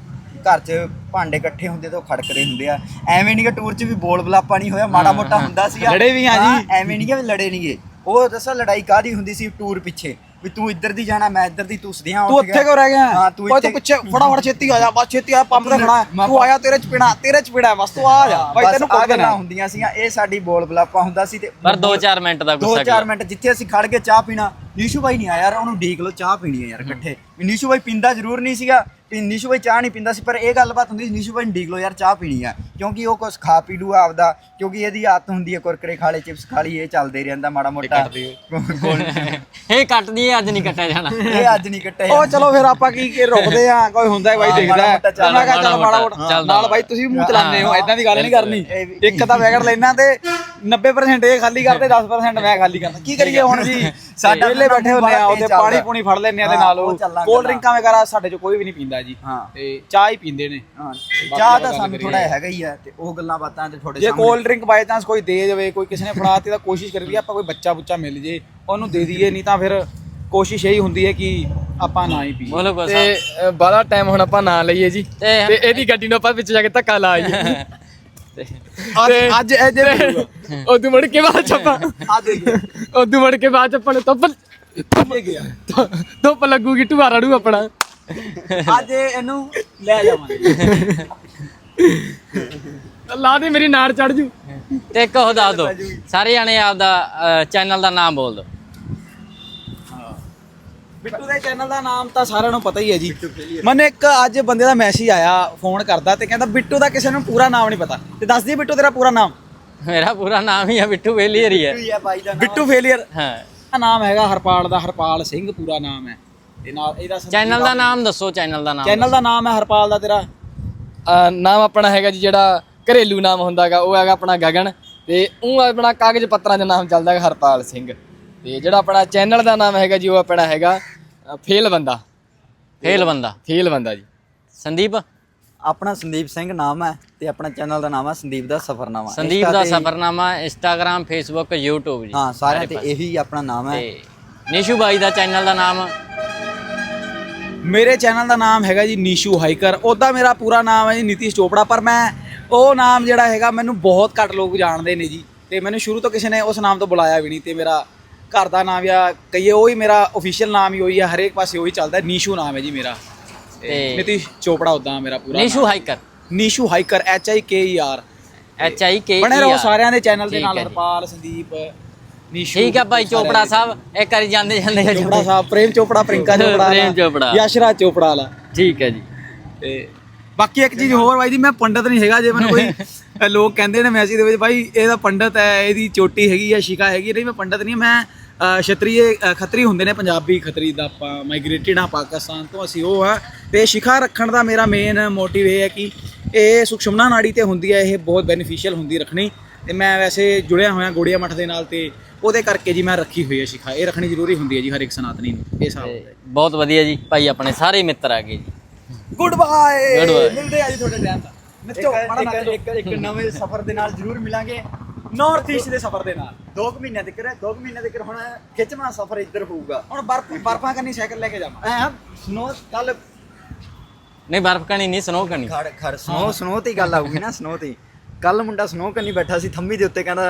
ਘਰ 'ਚ ਭਾਂਡੇ ਇਕੱਠੇ ਹੁੰਦੇ ਤਾਂ ਉਹ ਖੜਕਦੇ ਹੁੰਦੇ ਆ। ਐਵੇਂ ਨਹੀਂ ਕਿ ਟੂਰ 'ਚ ਵੀ ਬੋਲ ਬਲਾਪਾ ਨਹੀਂ ਹੋਇਆ ਮਾੜਾ ਮੋਟਾ ਹੁੰਦਾ ਸੀ ਲੜੇ ਵੀ ਹਾਂ ਜੀ। ਐਵੇਂ ਨਹੀਂ ਕਿ ਲੜੇ ਨਹੀਂਗੇ ਉਹ ਦੱਸਾਂ ਲੜਾਈ ਕਾਦੀ ਹੁੰਦੀ ਸੀ ਟੂਰ ਪਿੱਛੇ? ਵੀ ਤੂੰ ਇੱਧਰ ਦੀ ਜਾਣਾ ਮੈਂ ਇੱਧਰ ਦੀ ਤੂੰ ਸਦਿਆਂ ਤੂੰ ਉੱਥੇ ਕਿਉਂ ਰਹਿ ਗਿਆ? ਹਾਂ ਤੂੰ ਇੱਥੇ ਪਿੱਛੇ ਫਟਾਫਟ ਛੇਤੀ ਆ ਜਾ ਬਸ ਛੇਤੀ ਆ ਪੰਪ ਤੇ ਖੜਾ ਤੂੰ ਆਇਆ ਤੇਰੇ ਚ ਪਿਣਾ ਤੇਰੇ ਚ ਪਿਣਾ ਬਸ ਤੂੰ ਆ ਜਾ। ਭਾਈ ਬਸ ਤੈਨੂੰ ਕੁੱਟ ਗੱਲਾਂ ਦੇਣਾ ਹੁੰਦੀਆਂ ਸੀਗੀਆਂ ਇਹ ਸਾਡੀ ਬੋਲ ਬਲਾਪਾ ਹੁੰਦਾ ਸੀ ਤੇ ਪਰ 2-4 ਮਿੰਟ ਦਾ ਗੁੱਸਾ 2-4 ਮਿੰਟ ਜਿੱਥੇ ਅਸੀਂ ਖੜ ਕੇ ਚਾਹ ਪੀਣਾ ਨੀਸ਼ੂ ਬਾਈ ਨਹੀਂ ਆਇਆ ਯਾਰ ਉਹਨੂੰ ਢੀਕ ਲੋ ਚਾਹ ਪੀਣੀ ਹੈ ਯਾਰ ਇਕੱਠੇ। ਵੀ ਨੀਸ਼ੂ ਬਾਈ ਪੀਂਦਾ ਜ਼ਰੂਰ ਨਹੀਂ ਸੀਗਾ ਵੀ ਨੀਸ਼ੂ ਬਾਈ ਚਾਹ ਨਹੀਂ ਪੀਂਦਾ ਸੀ ਪਰ ਇਹ ਗੱਲਬਾਤ ਹੁੰਦੀ ਸੀ ਨੀਸ਼ੂ ਬਾਈ ਨੂੰ ਢੀਕ ਲੋ ਯਾਰ ਚਾਹ ਪੀਣੀ ਆ ਕਿਉਂਕਿ ਉਹ ਕੁਛ ਖਾ ਪੀ ਲੂ ਆਪਦਾ ਕਿਉਂਕਿ ਇਹਦੀ ਆਦਤ ਹੁੰਦੀ ਹੈ ਕੁਰਕਰੇ ਖਾ ਲੇ ਚਿਪਸ ਖਾ ਲਈ ਇਹ ਚੱਲਦੇ ਰਹਿੰਦਾ ਮਾੜਾ ਮੋਟਾ। ਗੋਲ- ਇਹ ਕੱਟਦੀ ਹੈ ਅੱਜ ਨਹੀਂ ਕੱਟਿਆ ਜਾਣਾ। ਇਹ ਅੱਜ ਨਹੀਂ ਕੱਟੇ ਉਹ ਚਲੋ ਫਿਰ ਆਪਾਂ ਕੀ ਕੀ ਰੁਕਦੇ ਆ ਕੋਈ ਹੁੰਦਾ ਹੈ ਬਾਈ ਦੇਖਦਾ ਮੈਂ ਕਿਹਾ ਚੱਲ ਮਾੜਾ ਮੋਟਾ, ਨਾਲ ਬਾਈ ਤੁਸੀਂ ਵੀ ਮੂੰਹ ਚਲਾਉਂਦੇ ਹੋ ਐਦਾਂ ਦੀ ਗੱਲ ਨਹੀਂ ਕਰਨੀ। ਇੱਕ ਤਾਂ ਪੈਕਟ ਲੈਣਾ ਤੇ 90% ਇਹ ਖਾਲੀ ਕਰਦੇ 10% ਮੈਂ ਖਾਲੀ ਕਰਦਾ। ਕੀ ਕਰੀਏ ਹੁਣ ਜੀ? ਸਾਡਾ ਵਿਹਲੇ ਬੈਠੇ ਹੁੰਦੇ ਆ ਉਹਦੇ। ਪਾਣੀ ਪੂਣੀ ਫੜ ਲੈਂਦੇ ਆ ਤੇ ਹਾਂ, ਨਾਲ। ਉਹ ਉਹ ਕੋਲਡ। ਡਰਿੰਕਾਂ ਵਗੈਰਾ ਸਾਡੇ ਚ ਕੋਈ ਵੀ ਨਹੀਂ ਪੀਂਦਾ ਜੀ। ਤੇ ਚਾਹ ਹੀ ਪੀਂਦੇ ਨੇ। ਹਾਂ ਚਾਹ ਤਾਂ ਸਾਨੂੰ ਥੋੜਾ ਹੈਗਾ ਹੀ ਆ ਤੇ ਉਹ ਗੱਲਾਂ ਬਾਤਾਂ ਤੇ ਥੋੜੇ ਜੇ ਕੋਲਡ ਡਰਿੰਕ ਬਾਈ ਚਾਂਸ ਕੋਈ ਦੇ ਜਾਵੇ ਕੋਈ ਕਿਸੇ ਨੇ ਫੜਾਤੀ ਤਾਂ ਕੋਸ਼ਿਸ਼ ਕਰੀਏ ਆਪਾਂ ਕੋਈ ਬੱਚਾ ਬੁੱਚਾ ਮਿਲ ਜੇ ਉਹਨੂੰ ਦੇ ਦਈਏ ਨਹੀਂ ਤਾਂ ਫਿਰ ਕੋਸ਼ਿਸ਼ ਇਹੀ ਹੁੰਦੀ ਹੈ ਕਿ ਆਪਾਂ ਨਾ ਹੀ ਪੀਏ। ਬੋਲੋ ਤੇ ਅ, ਬਾਹਲਾ ਟਾਈਮ ਹੁਣ ਆਪਾਂ ਨਾ ਲਈਏ ਜੀ। ਤੇ- ਇਹਦੀ ਗੱਡੀ ਨੂੰ ਆਪਾਂ ਵਿੱਚ ਜਾ ਕੇ ਧੱਕਾ ਲਾਈਏ ਅੱਜ ਅੱਜ ਇਹ। ਉਦੋਂ ਮੁੜ ਕੇ ਬਾਅਦ ਚ ਆਪਾਂ ਆ ਦੇਖਿਓ ਉਦੋਂ ਮੁੜ ਕੇ ਬਾਅਦ ਚ ਆਪਾਂ ਨੂੰ ਇਹ ਗਿਆ। ਧੁੱਪ ਲੱਗੂਗੀ ਢੂਆ ਰੜੂ ਆਪਣਾ। ਅੱਜ ਇਹ ਇਹਨੂੰ ਲੈ ਜਾਵਾਂਗੇ। ਲਾ ਦੇ ਮੇਰੀ ਨਾੜ ਚੜ ਜੂ। ਤੇ ਇੱਕ ਉਹ ਦੱਸ ਦੋ ਸਾਰੇ ਜਾਣੇ ਆਪਦਾ ਚੈਨਲ ਦਾ ਨਾਮ ਬੋਲ ਦੋ। ਬਿੱਟੂ ਦੇ ਚੈਨਲ ਦਾ ਨਾਮ ਤਾਂ ਸਾਰਿਆਂ ਨੂੰ ਪਤਾ ਹੀ ਹੈ ਜੀ। ਮੈਨੂੰ ਇੱਕ ਅੱਜ ਬੰਦੇ ਦਾ ਮੈਸੇਜ ਆਇਆ ਫੋਨ ਕਰਦਾ ਤੇ ਕਹਿੰਦਾ ਬਿੱਟੂ ਦਾ ਕਿਸੇ ਨੂੰ ਪੂਰਾ ਨਾਮ ਨਹੀਂ ਪਤਾ। ਤੇ ਦੱਸ ਦੀ ਬਿੱਟੂ ਤੇਰਾ ਪੂਰਾ ਨਾਮ। ਮੇਰਾ ਪੂਰਾ ਨਾਮ ਹੀ ਆ ਬਿੱਟੂ ਵੇਲੀਅਰ ਹੀ ਹੈ। ਹੀ। ਬਿੱਟੂ ਫੇਲੀਅਰ ਹਾਂ। ਦਾ ਨਾਮ ਹੈਗਾ ਹਰਪਾਲ ਦਾ ਹਰਪਾਲ ਸਿੰਘ ਪੂਰਾ ਨਾਮ ਹੈ। ਤੇ ਨਾਲ ਇਹਦਾ ਚੈਨਲ ਦਾ ਨਾਮ ਦੱਸੋ ਚੈਨਲ ਦਾ ਨਾਮ ਚੈਨਲ ਦਾ ਨਾਮ ਹੈ ਹਰਪਾਲ ਦਾ ਤੇਰਾ। ਨਾਮ ਆਪਣਾ ਹੈਗਾ ਜੀ ਜਿਹੜਾ ਘਰੇਲੂ ਨਾਮ ਹੁੰਦਾਗਾ ਉਹ ਹੈਗਾ ਆਪਣਾ ਗਗਨ। ਤੇ ਉਹ ਆਪਣਾ ਕਾਗਜ਼ ਪੱਤਰਾਂ ਦੇ ਨਾਮ ਚੱਲਦਾ ਹੈ ਹਰਪਾਲ ਸਿੰਘ। ਤੇ ਜਿਹੜਾ ਆਪਣਾ ਚੈਨਲ ਦਾ ਨਾਮ ਹੈਗਾ ਜੀ ਉਹ ਆਪਣਾ ਹੈਗਾ ਅ, ਫੇਲ ਬੰਦਾ ਫੇਲ ਬੰਦਾ ਫੇਲ ਬੰਦਾ ਜੀ। ਸੰਦੀਪ? ਆਪਣਾ ਸੰਦੀਪ ਸਿੰਘ ਨਾਮ ਹੈ ਤੇ ਆਪਣਾ ਚੈਨਲ ਦਾ ਨਾਮ ਹੈ ਸੰਦੀਪ ਦਾ ਸਫਰਨਾਮਾ। ਸੰਦੀਪ ਦਾ ਸਫਰਨਾਮਾ ਇੰਸਟਾਗ੍ਰam ਫੇਸਬੁੱਕ YouTube ਜੀ ਹਾਂ ਸਾਰਿਆਂ ਤੇ ਇਹੀ ਆਪਣਾ ਨਾਮ ਹੈ। ਤੇ ਨੀਸ਼ੂ ਬਾਈ ਦਾ ਚੈਨਲ ਦਾ ਨਾਮ? ਮੇਰੇ ਚੈਨਲ ਦਾ ਨਾਮ ਹੈਗਾ ਜੀ ਨੀਸ਼ੂ ਹਾਈਕਰ। ਉਹਦਾ ਮੇਰਾ ਪੂਰਾ ਨਾਮ ਹੈ ਜੀ ਨਿਤੀਸ਼ ਚੋਪੜਾ ਪਰ ਮੈਂ ਉਹ ਨਾਮ ਜਿਹੜਾ ਹੈਗਾ ਮੈਨੂੰ ਬਹੁਤ ਘੱਟ ਲੋਕ ਜਾਣਦੇ ਨੇ ਜੀ। ਤੇ ਮੈਨੂੰ ਸ਼ੁਰੂ ਤੋਂ ਕਿਸੇ ਨੇ ਉਸ ਨਾਮ ਤੋਂ ਬੁਲਾਇਆ ਵੀ ਨਹੀਂ ਤੇ ਮੇਰਾ ਘਰ ਦਾ ਨਾਮ ਜਾਂ ਕਹੀਏ ਉਹ ਹੀ ਮੇਰਾ ਅਫੀਸ਼ੀਅਲ ਨਾਮ ਹੀ ਹੋਈ ਹੈ ਹਰੇਕ ਪਾਸੇ ਉਹੀ ਚੱਲਦਾ ਨੀਸ਼ੂ ਨਾਮ ਹੈ ਜੀ ਮੇਰਾ। ਤੇ ਨਿਤੀਸ਼ ਚੋਪੜਾ ਉਦਾਂ ਮੇਰਾ ਪੂਰਾ Nishu hiker. Nishu hiker H I K E R H I K ਬਣੇ ਰਹੋ ਸਾਰਿਆਂ ਦੇ ਚੈਨਲ ਦੇ ਨਾਲ। ਹਰਪਾਲ ਸੰਦੀਪ ਨੀਸ਼ੂ ਠੀਕ ਆ ਭਾਈ ਚੋਪੜਾ। ਸਾਹਿਬ ਇੱਕ ਵਾਰੀ ਜਾਂਦੇ ਜਾਂਦੇ ਚੋਪੜਾ ਸਾਹਿਬ ਪ੍ਰੇਮ ਚੋਪੜਾ ਪ੍ਰਿੰਕਾ ਚੋਪੜਾ ਪ੍ਰੇਮ ਚੋਪੜਾ। ਯਸ਼ਰਾਜ ਚੋਪੜਾ ਵਾਲਾ ਠੀਕ ਹੈ ਜੀ ਤੇ ਬਾਕੀ ਇੱਕ ਚੀਜ਼ ਹੋਰ ਬਾਈ ਜੀ ਮੈਂ ਪੰਡਤ ਨਹੀਂ ਹੈਗਾ ਜੇ ਮੈਨੂੰ ਕੋਈ ਲੋਕ ਕਹਿੰਦੇ ਨੇ ਮੈਸੇਜ ਦੇ ਵਿੱਚ ਬਾਈ ਇਹਦਾ ਪੰਡਤ ਹੈ ਇਹਦੀ ਚੋਟੀ ਹੈਗੀ ਆ ਸ਼ਿਕਾ ਹੈਗੀ ਨਹੀਂ ਮੈਂ ਪੰਡਤ ਨਹੀਂ ਮੈਂ ਅ, ਛਤਰੀਏ ਅ, ਖੱਤਰੀ ਹੁੰਦੇ ਨੇ ਪੰਜਾਬੀ ਖੱਤਰੀ ਦਾ ਆਪਾਂ ਮਾਈਗ੍ਰੇਟਡ ਆ ਪਾਕਿਸਤਾਨ ਤੋਂ ਅਸੀਂ ਉਹ ਆ ਤੇ ਸ਼ਿਖਾ ਰੱਖਣ ਦਾ ਮੇਰਾ ਮੇਨ ਮੋਟਿਵ ਇਹ ਹੈ ਕਿ ਇਹ ਸੁਖਸ਼ਮਨਾ ਨਾੜੀ ਤੇ ਹੁੰਦੀ ਹੈ ਇਹ ਬਹੁਤ ਬੈਨੀਫੀਸ਼ੀਅਲ ਹੁੰਦੀ ਰੱਖਣੀ। ਤੇ ਮੈਂ ਵੈਸੇ ਜੁੜਿਆ ਹੋਇਆ ਗੋੜੀਆ ਮੱਠ ਦੇ ਨਾਲ ਤੇ ਉਹਦੇ ਕਰਕੇ ਜੀ ਮੈਂ ਰੱਖੀ ਹੋਈ ਹੈ ਸ਼ਿਖਾ। ਇਹ ਰੱਖਣੀ ਜ਼ਰੂਰੀ ਹੁੰਦੀ ਹੈ ਜੀ ਹਰ ਇੱਕ ਸਨਾਤਨੀ ਨੂੰ ਇਹ ਹਿਸਾਬ ਤੇ ਬਹੁਤ ਵਧੀਆ ਜੀ ਭਾਈ ਆਪਣੇ ਸਾਰੇ ਮਿੱਤਰ ਆ ਗਏ ਜੀ ਗੁੱਡ ਬਾਏ. ਮਿਲਦੇ ਆ ਜੀ ਤੁਹਾਡੇ ਟਾਈਮ ਇੱਕ ਨੱਚੋ। ਇੱਕ ਇੱਕ ਨਵੇਂ ਸਫ਼ਰ ਦੇ ਨਾਲ ਜ਼ਰੂਰ ਮਿਲਾਂਗੇ। ਨਾਰਥ ਈਸਟ ਦੇ ਸਫ਼ਰ ਦੇ ਨਾਲ। ਦੋ ਕੁ ਮਹੀਨੇ ਤੱਕ ਦੋ ਕੁ ਮਹੀਨੇ ਤੱਕ ਹੁਣ ਖਿੱਚਵਾਂ ਸਫ਼ਰ ਇੱਧਰ ਹੋਊਗਾ। ਹੁਣ ਬਰਫ ਬਰਫਾਂ ਕਰਨੀ ਸਾਈਕਲ ਲੈ ਕੇ ਜਾਵਾਂ। ਐ ਸਨੋ ਕੱਲ ਨਹੀਂ ਬਰਫ਼ ਕਣੀ ਨਹੀਂ ਸਨੋ ਕਣੀ ਖੜ ਖੜ ਸਨੋ ਸਨੋ ਤੇ ਹੀ ਗੱਲ ਆਊਗੀ ਨਾ ਸਨੋ ਤੇ ਕੱਲ ਮੁੰਡਾ ਸਨੋ ਕੰਨੀ ਬੈਠਾ ਸੀ ਥੰਮੀ ਦੇ ਉੱਤੇ ਕਹਿੰਦਾ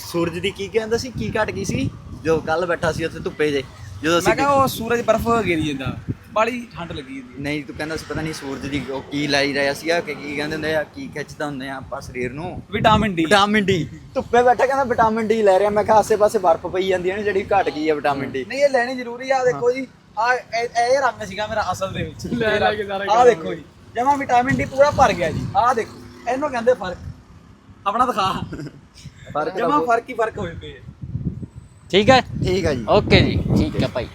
ਸੂਰਜ ਦੀ ਕੀ ਕਹਿੰਦਾ ਸੀ ਕੀ ਘਟ ਗਈ ਸੀ? ਜੋ ਕੱਲ ਬੈਠਾ ਸੀ ਉੱਥੇ ਧੁੱਪੇ ਜੇ। ਜਦੋਂ ਮੈਂ ਅਸੀਂ ਕਿਹਾ ਉਹ ਸੂਰਜ ਬਰਫ ਗੇਰੀ ਜਾਂਦਾ। ਬਾਲੀ ਠੰਡ ਲੱਗੀ ਜਾਂਦੀ ਨਹੀਂ ਤੂੰ ਕਹਿੰਦਾ ਸੀ ਪਤਾ ਨਹੀਂ ਸੂਰਜ ਦੀ ਉਹ ਕੀ ਲਾਈ ਰਿਹਾ ਸੀਗਾ ਕਿ ਕੀ ਕਹਿੰਦੇ ਹੁੰਦੇ ਆ ਕੀ ਖਿੱਚਦਾ ਹੁੰਦੇ ਆ ਆਪਾਂ ਸਰੀਰ ਨੂੰ। Vitamin D. Vitamin D. ਧੁੱਪੇ ਬੈਠਾ ਕਹਿੰਦਾ ਵਿਟਾਮਿਨ ਡੀ ਲੈ ਰਿਹਾ ਮੈਂ ਕਿਹਾ ਆਸੇ-ਪਾਸੇ ਬਰਫ਼ ਪਈ ਜਾਂਦੀ ਹੈ ਨਾ ਜਿਹੜੀ ਘਟ ਗਈ ਆ ਵਿਟਾਮਿਨ ਡੀ। ਨਹੀਂ ਇਹ ਲੈਣੀ ਜ਼ਰੂਰੀ ਆ ਦੇਖੋ ਜੀ ਆ ਇਹ ਰੰਗ ਸੀਗਾ ਮੇਰਾ ਅਸਲ ਦੇ ਵਿੱਚ। ਲੈ ਲੈ ਕੇ ਸਾਰਾ ਆ ਦੇਖੋ ਜੀ ਜਮਾ ਵਿਟਾਮਿਨ ਡੀ ਪੂਰਾ ਭਰ ਗਿਆ ਜੀ। ਆ ਦੇਖੋ ਇਹਨੂੰ ਕਹਿੰਦੇ ਫ਼ਰਕ। ਆਪਣਾ ਦਿਖਾ। ਫ਼ਰਕ ਜਮਾ ਫ਼ਰਕ ਹੀ ਫ਼ਰਕ ਹੋਏ ਪਏ ਠੀਕ ਹੈ? ਠੀਕ ਆ ਜੀ। ਓਕੇ ਜੀ ਠੀਕ ਹੈ ਭਾਈ।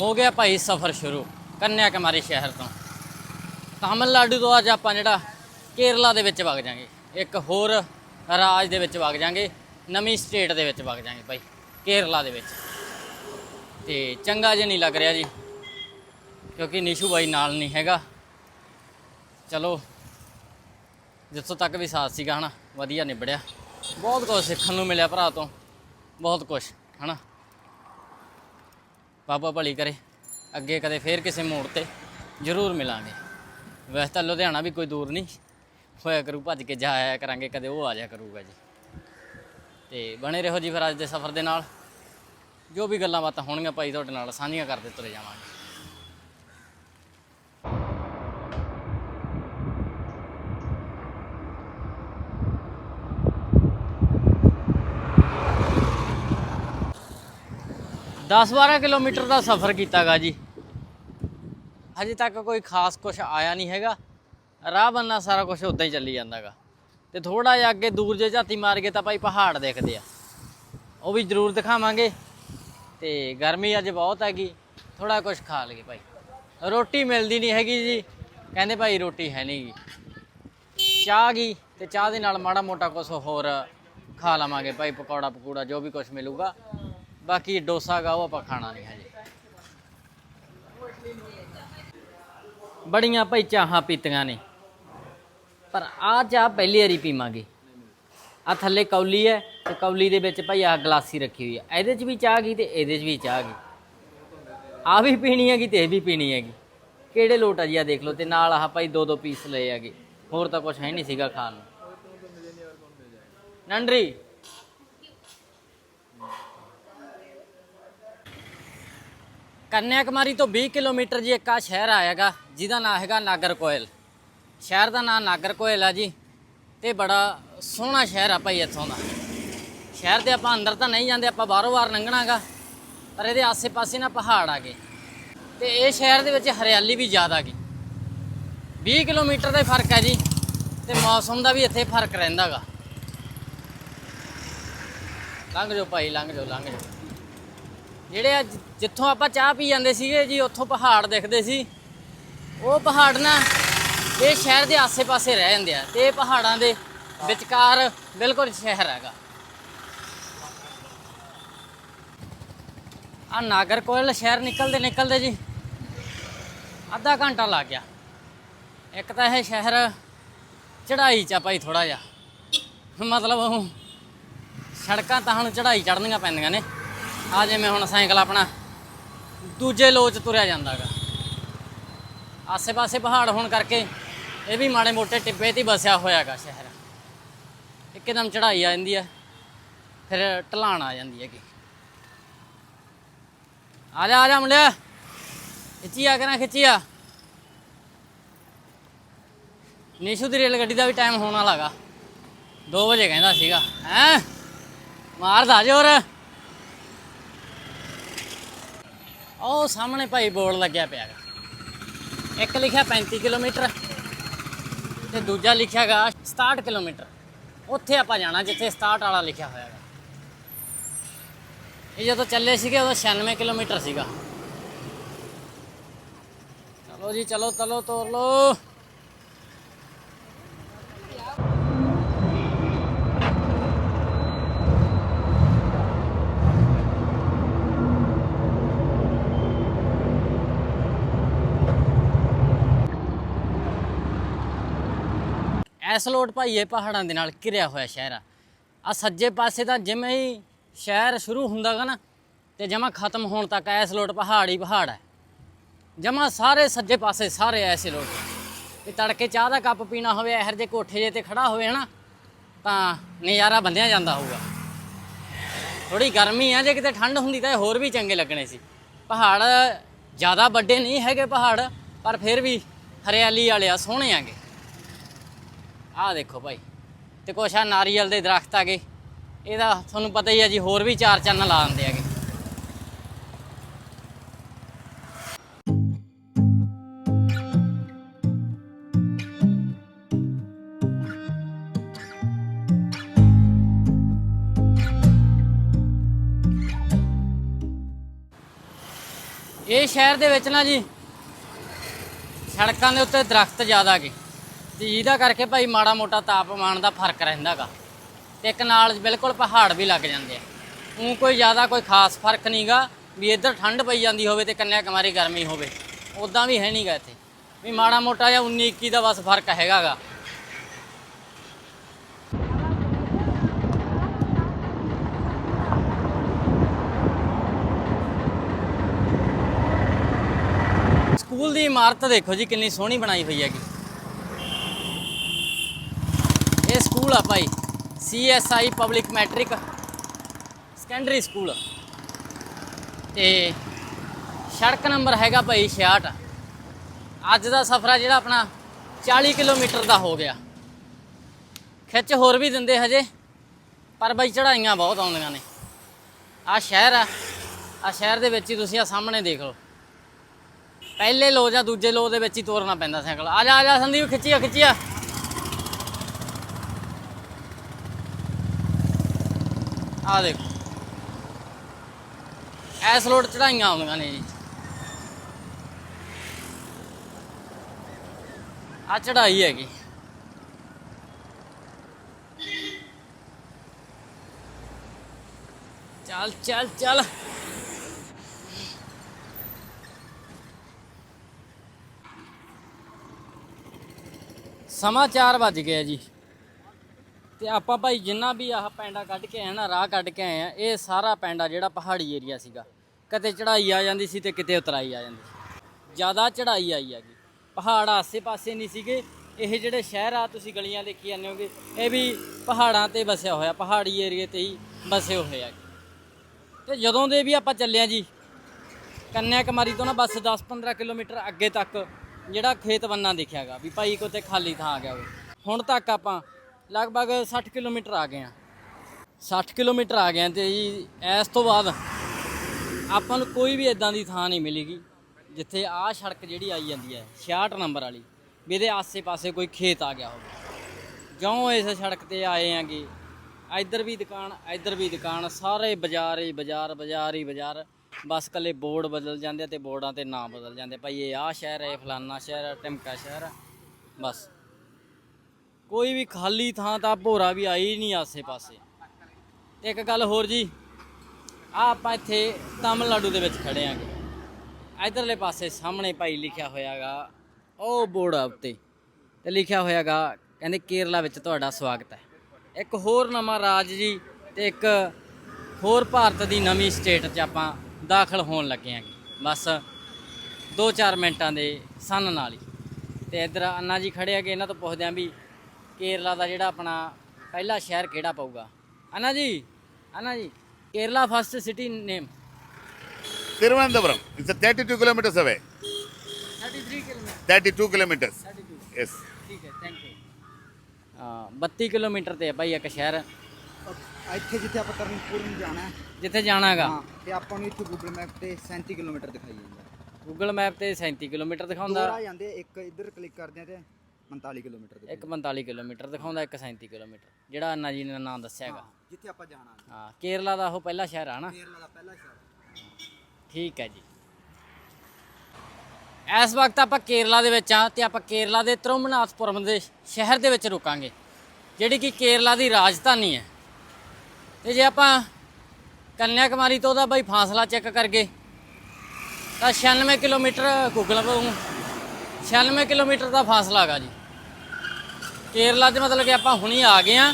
ਹੋ ਗਿਆ ਭਾਈ ਸਫ਼ਰ ਸ਼ੁਰੂ ਕੰਨਿਆ ਕੁਮਾਰੀ ਸ਼ਹਿਰ ਤੋਂ। ਤਾਮਿਲਨਾਡੂ ਤੋਂ ਅੱਜ ਆਪਾਂ ਜਿਹੜਾ ਕੇਰਲਾ ਦੇ ਵਿੱਚ ਵਗ ਜਾਾਂਗੇ ਇੱਕ ਹੋਰ ਰਾਜ ਦੇ ਵਿੱਚ ਵਗ ਜਾਾਂਗੇ ਨਵੀਂ ਸਟੇਟ ਦੇ ਵਿੱਚ ਵਗ ਜਾਾਂਗੇ ਭਾਈ, ਕੇਰਲਾ ਦੇ ਵਿੱਚ। ਤੇ ਚੰਗਾ ਜੇ ਨਹੀਂ ਲੱਗ ਰਿਹਾ ਜੀ, ਕਿਉਂਕਿ ਨਿਸ਼ੂ ਬਾਈ ਨਾਲ ਨਹੀਂ ਹੈਗਾ। ਚਲੋ, ਜਿੱਥੋਂ ਤੱਕ ਵੀ ਸਾਥ ਸੀਗਾ ਹਨਾ, ਵਧੀਆ ਨਿਬੜਿਆ। ਬਹੁਤ ਕੁਝ ਸਿੱਖਣ ਨੂੰ ਮਿਲਿਆ ਭਰਾ ਤੋਂ, ਬਹੁਤ ਕੁਝ ਹਨਾ। ਬਾਬਾ ਭਲੀ ਕਰੇ। ਅੱਗੇ ਕਦੇ ਫੇਰ ਕਿਸੇ ਮੋੜ ਤੇ ਜ਼ਰੂਰ ਮਿਲਾਂਗੇ। ਵੈਸੇ ਤਾਂ ਲੁਧਿਆਣਾ ਵੀ ਕੋਈ ਦੂਰ ਨਹੀਂ। ਹੋਇਆ ਕਰੂ, ਭੱਜ ਕੇ ਜਾ ਆਇਆ ਕਰਾਂਗੇ, ਕਦੇ ਉਹ ਆ ਜਾਇਆ ਕਰੂਗਾ ਜੀ। ਤੇ ਬਣੇ ਰਹੋ ਜੀ ਫਿਰ ਅੱਜ ਦੇ ਸਫ਼ਰ ਦੇ ਨਾਲ। ਜੋ ਵੀ ਗੱਲਾਂ ਬਾਤਾਂ ਹੋਣਗੀਆਂ ਭਾਈ ਤੁਹਾਡੇ ਨਾਲ, ਸਾਂਝੀਆਂ ਕਰਦੇ ਤੁਰੇ ਜਾਵਾਂਗੇ। ਦਸ 12 ਕਿਲੋਮੀਟਰ ਦਾ ਸਫ਼ਰ ਕੀਤਾਗਾ ਜੀ। ਹਜੇ ਤੱਕ ਕੋਈ ਖਾਸ ਕੁਝ ਆਇਆ ਨਹੀਂ ਹੈਗਾ। ਰਾਹ ਬੰਨਾ ਸਾਰਾ ਕੁਝ ਉਦਾਂ ਹੀ ਚੱਲੀ ਜਾਂਦਾਗਾ। ਤੇ ਥੋੜਾ ਜਿਹਾ ਅੱਗੇ ਦੂਰ ਜੇ ਝਾਤੀ ਮਾਰ ਕੇ ਤਾਂ ਭਾਈ ਪਹਾੜ ਦੇਖਦੇ ਆ। ਉਹ ਵੀ ਜ਼ਰੂਰ ਦਿਖਾਵਾਂਗੇ। ਤੇ ਗਰਮੀ ਅੱਜ ਬਹੁਤ ਹੈਗੀ। ਥੋੜਾ ਕੁਝ ਖਾ ਲਈਏ ਭਾਈ। ਰੋਟੀ ਮਿਲਦੀ ਨਹੀਂ ਹੈਗੀ ਜੀ। ਕਹਿੰਦੇ ਭਾਈ ਰੋਟੀ ਹੈ ਨਹੀਂ ਗੀ। ਚਾਹ ਗਈ ਤੇ ਚਾਹ ਦੇ ਨਾਲ ਮਾੜਾ ਮੋਟਾ ਕੁਝ ਹੋਰ ਖਾ ਲਵਾਂਗੇ ਭਾਈ, ਪਕੌੜਾ ਪਕੂੜਾ ਜੋ ਵੀ ਕੁਝ ਮਿਲੂਗਾ। ਬਾਕੀ ਡੋਸਾ ਗਾ ਉਹ ਆਪਾਂ ਖਾਣਾ ਨਹੀਂ ਹਜੇ। ਬੜੀਆਂ ਭਾਈ ਚਾਹਾਂ ਪੀਤੀਆਂ ਨੇ। ਪਰ ਆ ਚਾਹ ਪਹਿਲੀ ਵਾਰੀ ਪੀਵਾਂਗੇ। ਆ ਥੱਲੇ ਕੌਲੀ ਹੈ ਤੇ ਕੌਲੀ ਦੇ ਵਿੱਚ ਭਾਈ ਆ ਗਲਾਸੀ ਰੱਖੀ ਹੋਈ ਹੈ। ਇਹਦੇ 'ਚ ਵੀ ਚਾਹ ਗਈ ਤੇ ਇਹਦੇ 'ਚ ਵੀ ਚਾਹ ਗਈ ਆ ਵੀ ਪੀਣੀ ਹੈਗੀ ਤੇ ਇਹ ਵੀ ਪੀਣੀ ਹੈਗੀ। ਕਿਹੜੇ ਲੋਟ ਆ ਜੀ ਆ ਦੇਖ ਲਓ ਤੇ ਨਾਲ ਆਹ ਭਾਈ ਦੋ ਦੋ ਪੀਸ ਲਏ ਹੈਗੇ। ਹੋਰ ਤਾਂ ਕੁਝ ਹੈ ਨਹੀਂ ਸੀਗਾ ਖਾਣ ਨੂੰ। ਨੰਡਰੀ ਕੰਨਿਆਕੁਮਾਰੀ ਤੋਂ 20 ਕਿਲੋਮੀਟਰ ਜੀ ਇੱਕ ਆ ਸ਼ਹਿਰ ਆਏਗਾ ਜਿਹਦਾ ਨਾਮ ਹੈਗਾ ਨਾਗਰਕੋਇਲ। ਸ਼ਹਿਰ ਦਾ ਨਾਮ ਨਾਗਰਕੋਇਲ ਆ ਜੀ, ਤੇ ਬੜਾ ਸੋਹਣਾ ਸ਼ਹਿਰ ਆ ਭਾਈ ਇੱਥੋਂ ਦਾ। ਸ਼ਹਿਰ ਦੇ ਆਪਾਂ ਅੰਦਰ ਤਾਂ ਨਹੀਂ ਜਾਂਦੇ, ਆਪਾਂ ਬਾਹਰੋਂ ਬਾਹਰ ਲੰਘਣਾਗਾ, ਪਰ ਇਹਦੇ ਆਸੇ-ਪਾਸੇ ਨਾ ਪਹਾੜ ਆ ਗਏ ਤੇ ਇਹ ਸ਼ਹਿਰ ਦੇ ਵਿੱਚ ਹਰਿਆਲੀ ਵੀ ਜ਼ਿਆਦਾ ਗਈ 20 ਕਿਲੋਮੀਟਰ ਦਾ ਫ਼ਰਕ ਹੈ ਜੀ, ਤੇ ਮੌਸਮ ਦਾ ਵੀ ਇੱਥੇ ਫ਼ਰਕ ਰਹਿੰਦਾਗਾ। ਲੰਘ ਜਾਓ ਭਾਈ, ਲੰਘ ਜਾਓ ਲੰਘ ਜਾਓ। ਜਿਹੜੇ ਆ ਜਿੱਥੋਂ ਆਪਾਂ ਚਾਹ ਪੀ ਜਾਂਦੇ ਸੀਗੇ ਜੀ, ਉੱਥੋਂ ਪਹਾੜ ਦਿਖਦੇ ਸੀ। ਉਹ ਪਹਾੜ ਨਾ, ਇਹ ਸ਼ਹਿਰ ਦੇ ਆਸੇ-ਪਾਸੇ ਰਹਿ ਜਾਂਦੇ ਆ ਤੇ ਇਹ ਪਹਾੜਾਂ ਦੇ ਵਿਚਕਾਰ ਬਿਲਕੁਲ ਸ਼ਹਿਰ ਹੈਗਾ। ਆ ਨਾਗਰਕੋਇਲ ਸ਼ਹਿਰ ਨਿਕਲਦੇ ਨਿਕਲਦੇ ਜੀ, ਅੱਧਾ ਘੰਟਾ ਲੱਗ ਗਿਆ। ਇੱਕ ਤਾਂ ਇਹ ਸ਼ਹਿਰ ਚੜਾਈ ਚ ਆ ਭਾਈ ਥੋੜਾ ਜਿਹਾ। ਮਤਲਬ ਉਹ ਸੜਕਾਂ ਤਾਂ ਹੁਣ ਚੜਾਈ ਚੜ੍ਹਨੀਆਂ ਪੈਂਦੀਆਂ ਨੇ। ਆ ਜਿਵੇਂ ਹੁਣ ਸਾਈਕਲ ਆਪਣਾ ਦੂਜੇ ਲੋਚ ਤੁਰਿਆ ਜਾਂਦਾਗਾ। ਆਸੇ-ਪਾਸੇ ਪਹਾੜ ਹੋਣ ਕਰਕੇ ਇਹ ਵੀ ਮਾੜੇ ਮੋਟੇ ਟਿੱਬੇ ਤੇ ਹੀ ਵਸਿਆ ਹੋਇਆਗਾ ਸ਼ਹਿਰ। ਇੱਕਦਮ ਚੜਾਈ ਆ ਜਾਂਦੀ ਹੈ ਫਿਰ ਢਲਾਣ ਆ ਜਾਂਦੀ ਹੈਗੀ। ਆ ਜਾ ਆ ਜਾ ਮੁੰਡਿਆ ਖਿੱਚੀ ਆ ਕਰਾਂ ਖਿੱਚੀ ਆ ਨਿਸ਼ੂ ਦੀ ਰੇਲ ਗੱਡੀ ਦਾ ਵੀ ਟਾਈਮ ਹੋਣ ਵਾਲਾ ਹੈਗਾ 2 ਵਜੇ ਕਹਿੰਦਾ ਸੀਗਾ, ਹੈ? ਮਾਰਦਾ ਜੋਰ। ਉਹ ਸਾਹਮਣੇ ਭਾਈ ਬੋਰਡ ਲੱਗਿਆ ਪਿਆ ਹੈਗਾ। ਇੱਕ ਲਿਖਿਆ 35 ਕਿਲੋਮੀਟਰ ਤੇ ਦੂਜਾ ਲਿਖਿਆ ਹੈਗਾ 67 ਕਿਲੋਮੀਟਰ। ਉੱਥੇ ਆਪਾਂ ਜਾਣਾ ਜਿੱਥੇ 67 ਵਾਲਾ ਲਿਖਿਆ ਹੋਇਆ ਹੈਗਾ। ਇਹ ਜਦੋਂ ਚੱਲੇ ਸੀਗੇ ਉਦੋਂ 96 ਕਿਲੋਮੀਟਰ ਸੀਗਾ। ਚਲੋ ਜੀ, ਚਲੋ, ਤਲੋ ਤੋਰ ਲੋ ਐਸਲੋਟ ਭਾਈ ਇਹ ਪਹਾੜਾਂ ਦੇ ਨਾਲ ਘਿਰਿਆ ਹੋਇਆ ਸ਼ਹਿਰ ਆ। ਆ ਸੱਜੇ ਪਾਸੇ ਤਾਂ ਜਿਵੇਂ ਹੀ ਸ਼ਹਿਰ ਸ਼ੁਰੂ ਹੁੰਦਾਗਾ ਨਾ, ਤੇ ਜਮਾ ਖਤਮ ਹੋਣ ਤੱਕ ਐਸਲੋਟ ਪਹਾੜ ਹੀ ਪਹਾੜ ਹੈ ਜਮਾ ਸਾਰੇ ਸੱਜੇ ਪਾਸੇ ਸਾਰੇ ਐਸੇ ਲੋਟ। ਤੇ ਤੜਕੇ ਚਾਹ ਦਾ ਕੱਪ ਪੀਣਾ ਹੋਵੇ, ਇਹੋ ਜਿਹੇ ਕੋਠੇ ਜੇ ਤੇ ਖੜਾ ਹੋਵੇ ਹਨਾ, ਤਾਂ ਨਜ਼ਾਰਾ ਬੰਦਿਆ ਜਾਂਦਾ ਹੋਊਗਾ। ਥੋੜੀ ਗਰਮੀ ਆ, ਜੇ ਕਿਤੇ ਠੰਡ ਹੁੰਦੀ ਤਾਂ ਹੋਰ ਵੀ ਚੰਗੇ ਲੱਗਣੇ ਸੀ। ਪਹਾੜ ਜ਼ਿਆਦਾ ਵੱਡੇ ਨਹੀਂ ਹੈਗੇ ਪਹਾੜ, ਪਰ ਫਿਰ ਵੀ ਹਰਿਆਲੀ ਵਾਲੇ ਆ, ਸੋਹਣੇ ਆਗੇ। ਆਹ ਦੇਖੋ ਭਾਈ। ਤੇ ਕੁਛ ਆ ਨਾਰੀਅਲ ਦੇ ਦਰਖਤ ਗਏ। ਇਹਦਾ ਤੁਹਾਨੂੰ ਪਤਾ ਹੀ ਆ ਜੀ, ਹੋਰ ਵੀ ਚਾਰ ਚੰਨ ਲਾ ਦਿੰਦੇ ਆਗੇ ਇਹ ਸ਼ਹਿਰ ਦੇ ਵਿੱਚ ਨਾ ਜੀ, ਸੜਕਾਂ ਦੇ ਉੱਤੇ ਦਰਖਤ ਜ਼ਿਆਦਾ ਗਏ ਤੇ ਜਿਹਦਾ ਕਰਕੇ ਭਾਈ ਮਾੜਾ ਮੋਟਾ ਤਾਪਮਾਨ ਦਾ ਫ਼ਰਕ ਰਹਿੰਦਾਗਾ। ਤੇ ਇੱਕ ਨਾਲ ਬਿਲਕੁਲ ਪਹਾੜ ਵੀ ਲੱਗ ਜਾਂਦੇ ਆ। ਉਹ ਕੋਈ ਜ਼ਿਆਦਾ ਕੋਈ ਖਾਸ ਫ਼ਰਕ ਨਹੀਂਗਾ ਵੀ ਇੱਧਰ ਠੰਡ ਪਈ ਜਾਂਦੀ ਹੋਵੇ ਤੇ ਕੰਨਿਆ ਕੁਮਾਰੀ ਗਰਮੀ ਹੋਵੇ। ਉਦਾਂ ਵੀ ਹੈ ਨਹੀਂਗਾ ਇੱਥੇ। ਵੀ ਮਾੜਾ ਮੋਟਾ ਜਿਹਾ 19 21 ਦਾ ਬਸ ਫ਼ਰਕ ਹੈਗਾਗਾ। ਸਕੂਲ ਦੀ ਇਮਾਰਤ ਦੇਖੋ ਜੀ, ਕਿੰਨੀ ਸੋਹਣੀ ਬਣਾਈ ਹੋਈ ਹੈਗੀ ਇਹ ਸਕੂਲ ਆ ਭਾਈ CSI public matric secondary school ਤੇ ਸੜਕ ਨੰਬਰ ਹੈਗਾ ਭਾਈ 66 ਅੱਜ ਦਾ ਸਫ਼ਰ ਆ ਜਿਹੜਾ ਆਪਣਾ 40 ਕਿਲੋਮੀਟਰ ਦਾ ਹੋ ਗਿਆ। ਖਿੱਚ ਹੋਰ ਵੀ ਦਿੰਦੇ ਹਜੇ, ਪਰ ਬਾਈ ਚੜਾਈਆਂ ਬਹੁਤ ਆਉਂਦੀਆਂ ਨੇ। ਆ ਸ਼ਹਿਰ ਆ ਆ ਸ਼ਹਿਰ ਦੇ ਵਿੱਚ ਹੀ ਤੁਸੀਂ ਆ ਸਾਹਮਣੇ ਦੇਖ ਲਓ। ਪਹਿਲੇ ਲੋ ਜਾਂ ਦੂਜੇ ਲੋ ਦੇ ਵਿੱਚ ਹੀ ਤੋਰਨਾ ਪੈਂਦਾ ਸਾਈਕਲ। ਆ ਜਾ ਆ ਜਾ ਸੰਦੀਪ ਖਿੱਚੀਆ ਖਿੱਚੀਆ ਆ ਦੇਖੋ ਐਸ ਲੋਡ ਚੜਾਈਆਂ ਆਉਂਦੀਆਂ ਨੇ ਜੀ ਆ ਚੜਾਈ ਹੈਗੀ ਚੱਲ ਚੱਲ ਚੱਲ ਸਮਾਂ 4 ਵੱਜ ਗਿਆ ਜੀ ਤੇ ਆਪਾਂ ਭਾਈ ਜਿੰਨਾ ਵੀ ਆਹ ਪੈਂਡਾ ਕੱਢ ਕੇ ਆਏ ਨਾ, ਰਾਹ ਕੱਢ ਕੇ ਆਏ ਆ, ਇਹ ਸਾਰਾ ਪੈਂਡਾ ਜਿਹੜਾ ਪਹਾੜੀ ਏਰੀਆ ਸੀਗਾ। ਕਦੇ ਚੜਾਈ ਆ ਜਾਂਦੀ ਸੀ ਤੇ ਕਿਤੇ ਉਤਰਾਈ ਆ ਜਾਂਦੀ ਸੀ। ਜ਼ਿਆਦਾ ਚੜਾਈ ਆਈ ਹੈਗੀ। ਪਹਾੜ ਆਸੇ-ਪਾਸੇ ਨਹੀਂ ਸੀਗੇ। ਇਹ ਜਿਹੜੇ ਸ਼ਹਿਰ ਆ, ਤੁਸੀਂ ਗਲੀਆਂ ਦੇਖੀ ਜਾਂਦੇ ਹੋਗੇ, ਇਹ ਵੀ ਪਹਾੜਾਂ ਤੇ ਵਸਿਆ ਹੋਇਆ, ਪਹਾੜੀ ਏਰੀਏ ਤੇ ਹੀ ਵਸੇ ਹੋਏ ਆ ਤੇ ਜਦੋਂ ਦੇ ਵੀ ਆਪਾਂ ਚੱਲਿਆ ਜੀ ਕੰਨਿਆ ਕੁਮਾਰੀ ਤੋਂ ਨਾ ਬਸ 10-15 ਕਿਲੋਮੀਟਰ ਅੱਗੇ ਤੱਕ ਜਿਹੜਾ ਖੇਤ ਬੰਨਾ ਦਿਖਿਆਗਾ ਵੀ ਭਾਈ ਕੋਤੇ ਖਾਲੀ ਥਾਂ ਆ ਗਿਆ ਹੋਵੇ। ਹੁਣ ਤੱਕ ਆਪਾਂ ਲਗਭਗ 60 ਕਿਲੋਮੀਟਰ ਆ ਗਏ ਆ। 60 ਕਿਲੋਮੀਟਰ ਆ ਗਏ ਆ ਤੇ ਜੀ, ਇਸ ਤੋਂ ਬਾਅਦ ਆਪਾਂ ਨੂੰ ਕੋਈ ਵੀ ਇਦਾਂ ਦੀ ਥਾਂ ਨਹੀਂ ਮਿਲੇਗੀ, ਜਿੱਥੇ ਆਹ ਸੜਕ ਜਿਹੜੀ ਆਈ ਜਾਂਦੀ ਹੈ 66 ਨੰਬਰ ਵਾਲੀ, ਵੀ ਇਹਦੇ ਆਸੇ-ਪਾਸੇ ਕੋਈ ਖੇਤ ਆ ਗਿਆ ਹੋਵੇ। ਜਿਉਂ ਇਸ ਸੜਕ ਤੇ ਆਏ ਆਂਗੇ, ਇੱਧਰ ਵੀ ਦੁਕਾਨ, ਇੱਧਰ ਵੀ ਦੁਕਾਨ, ਸਾਰੇ ਬਾਜ਼ਾਰ ਹੀ ਬਾਜ਼ਾਰ ਬਾਜ਼ਾਰ ਹੀ ਬਾਜ਼ਾਰ, ਬਸ ਕੱਲੇ ਬੋਰਡ ਬਦਲ ਜਾਂਦੇ ਆ ਤੇ ਬੋਰਡਾਂ ਤੇ ਨਾਮ ਬਦਲ ਜਾਂਦੇ ਭਾਈ ਇਹ ਆਹ ਸ਼ਹਿਰ ਹੈ, ਇਹ ਫਲਾਨਾ ਸ਼ਹਿਰ ਹੈ, ਟਿਮਕਾ ਸ਼ਹਿਰ ਹੈ, ਬਸ। ਕੋਈ ਵੀ ਖਾਲੀ ਥਾਂ ਤਾਂ ਭੋਰਾ ਵੀ ਆਈ ਨਹੀਂ ਆਸੇ-ਪਾਸੇ ਤੇ ਇੱਕ ਗੱਲ ਹੋਰ ਜੀ ਆ ਆਪਾਂ ਇੱਥੇ ਤਾਮਿਲਨਾਡੂ ਦੇ ਵਿੱਚ ਖੜੇ ਆਂਗੇ। ਇਧਰਲੇ ਪਾਸੇ ਸਾਹਮਣੇ ਭਾਈ ਲਿਖਿਆ ਹੋਇਆਗਾ, ਉਹ ਬੋਰਡ ਉੱਤੇ। ਤੇ ਲਿਖਿਆ ਹੋਇਆਗਾ, ਕਹਿੰਦੇ ਕੇਰਲਾ ਵਿੱਚ ਤੁਹਾਡਾ ਸਵਾਗਤ ਹੈ। ਇੱਕ ਹੋਰ ਨਵਾਂ ਰਾਜ ਜੀ, ਤੇ ਇੱਕ ਹੋਰ ਭਾਰਤ ਦੀ ਨਵੀਂ ਸਟੇਟ 'ਚ ਆਪਾਂ ਦਾਖਲ ਹੋਣ ਲੱਗੇ ਆਂਗੇ। ਬਸ 2-4 ਮਿੰਟਾਂ ਦੇ ਸੰਨ ਨਾਲ ਹੀ। ਤੇ ਇੱਧਰ ਅੰਨਾ ਜੀ ਖੜੇ ਆਗੇ ਇਹਨਾਂ ਤੋਂ ਪੁੱਛਦੇ ਆਂ ਵੀ ਕੇਰਲਾ ਦਾ ਜਿਹੜਾ ਆਪਣਾ ਪਹਿਲਾ ਸ਼ਹਿਰ ਕਿਹੜਾ ਪਊਗਾ? Anna ji Anna ji Kerala first city name Thiruvananthapuram. It's a 32 kilometers away. 33 kilometre 32 kilometers. 32 Yes. ਠੀਕ ਹੈ ਥੈਂਕ ਯੂ ਹਾਂ 32 ਕਿਲੋਮੀਟਰ ਤੇ ਹੈ ਭਾਈ ਇੱਕ ਸ਼ਹਿਰ। ਇੱਥੇ ਜਿੱਥੇ ਆਪਾਂ ਤਰਨਪੁਰ ਨੂੰ ਜਾਣਾ ਹੈ। ਜਿੱਥੇ ਜਾਣਾ ਹੈਗਾ। ਹਾਂ ਤੇ ਆਪਾਂ ਨੂੰ ਇੱਥੇ ਗੂਗਲ ਮੈਪ ਤੇ 37 ਕਿਲੋਮੀਟਰ ਦਿਖਾਈ ਜਾਂਦਾ। ਗੂਗਲ ਮੈਪ ਤੇ 37 ਕਿਲੋਮੀਟਰ ਦਿਖਾਉਂਦਾ। ਦੋਰਾ ਜਾਂਦੇ ਇੱਕ ਇੱਧਰ ਕਲਿੱਕ ਕਰਦੇ ਆ ਤੇ 49 ਕਿਲੋਮੀਟਰ ਦੇ ਇੱਕ 45 ਕਿਲੋਮੀਟਰ ਦਿਖਾਉਂਦਾ ਇੱਕ 37 ਕਿਲੋਮੀਟਰ ਜਿਹੜਾ ਅੰਨਾ ਜੀ ਨੇ ਨਾਮ ਦੱਸਿਆ ਹੈਗਾ। ਜਿੱਥੇ ਆਪਾਂ ਜਾਣਾ ਹੈ ਕੇਰਲਾ ਦਾ ਉਹ ਪਹਿਲਾ ਸ਼ਹਿਰ ਆ ਨਾ? ਕੇਰਲਾ ਦਾ ਪਹਿਲਾ ਸ਼ਹਿਰ। ਠੀਕ ਹੈ ਜੀ। ਇਸ ਵਕਤ ਆਪਾਂ ਕੇਰਲਾ ਦੇ ਵਿੱਚ ਆ ਤੇ ਆਪਾਂ ਕੇਰਲਾ ਦੇ ਤਿਰੂਮਨਾਥਪੁਰਮ ਦੇ ਸ਼ਹਿਰ ਦੇ ਵਿੱਚ ਰੁਕਾਂਗੇ ਜਿਹੜੀ ਕਿ ਕੇਰਲਾ ਦੀ ਰਾਜਧਾਨੀ ਹੈ। ਤੇ ਜੇ ਆਪਾਂ ਕੰਨਿਆ ਕੁਮਾਰੀ ਤੋਂ ਉਹਦਾ ਬਾਈ ਫਾਸਲਾ ਚੈੱਕ ਕਰਗੇ ਤਾਂ 96 ਕਿਲੋਮੀਟਰ ਗੂਗਲ ਤੋਂ 96 ਕਿਲੋਮੀਟਰ ਦਾ ਫਾਸਲਾ ਹੈਗਾ ਜੀ। ਕੇਰਲਾ ਦੇ ਮਤਲਬ ਕਿ ਆਪਾਂ ਹੁਣੀ ਆ ਗਏ ਆ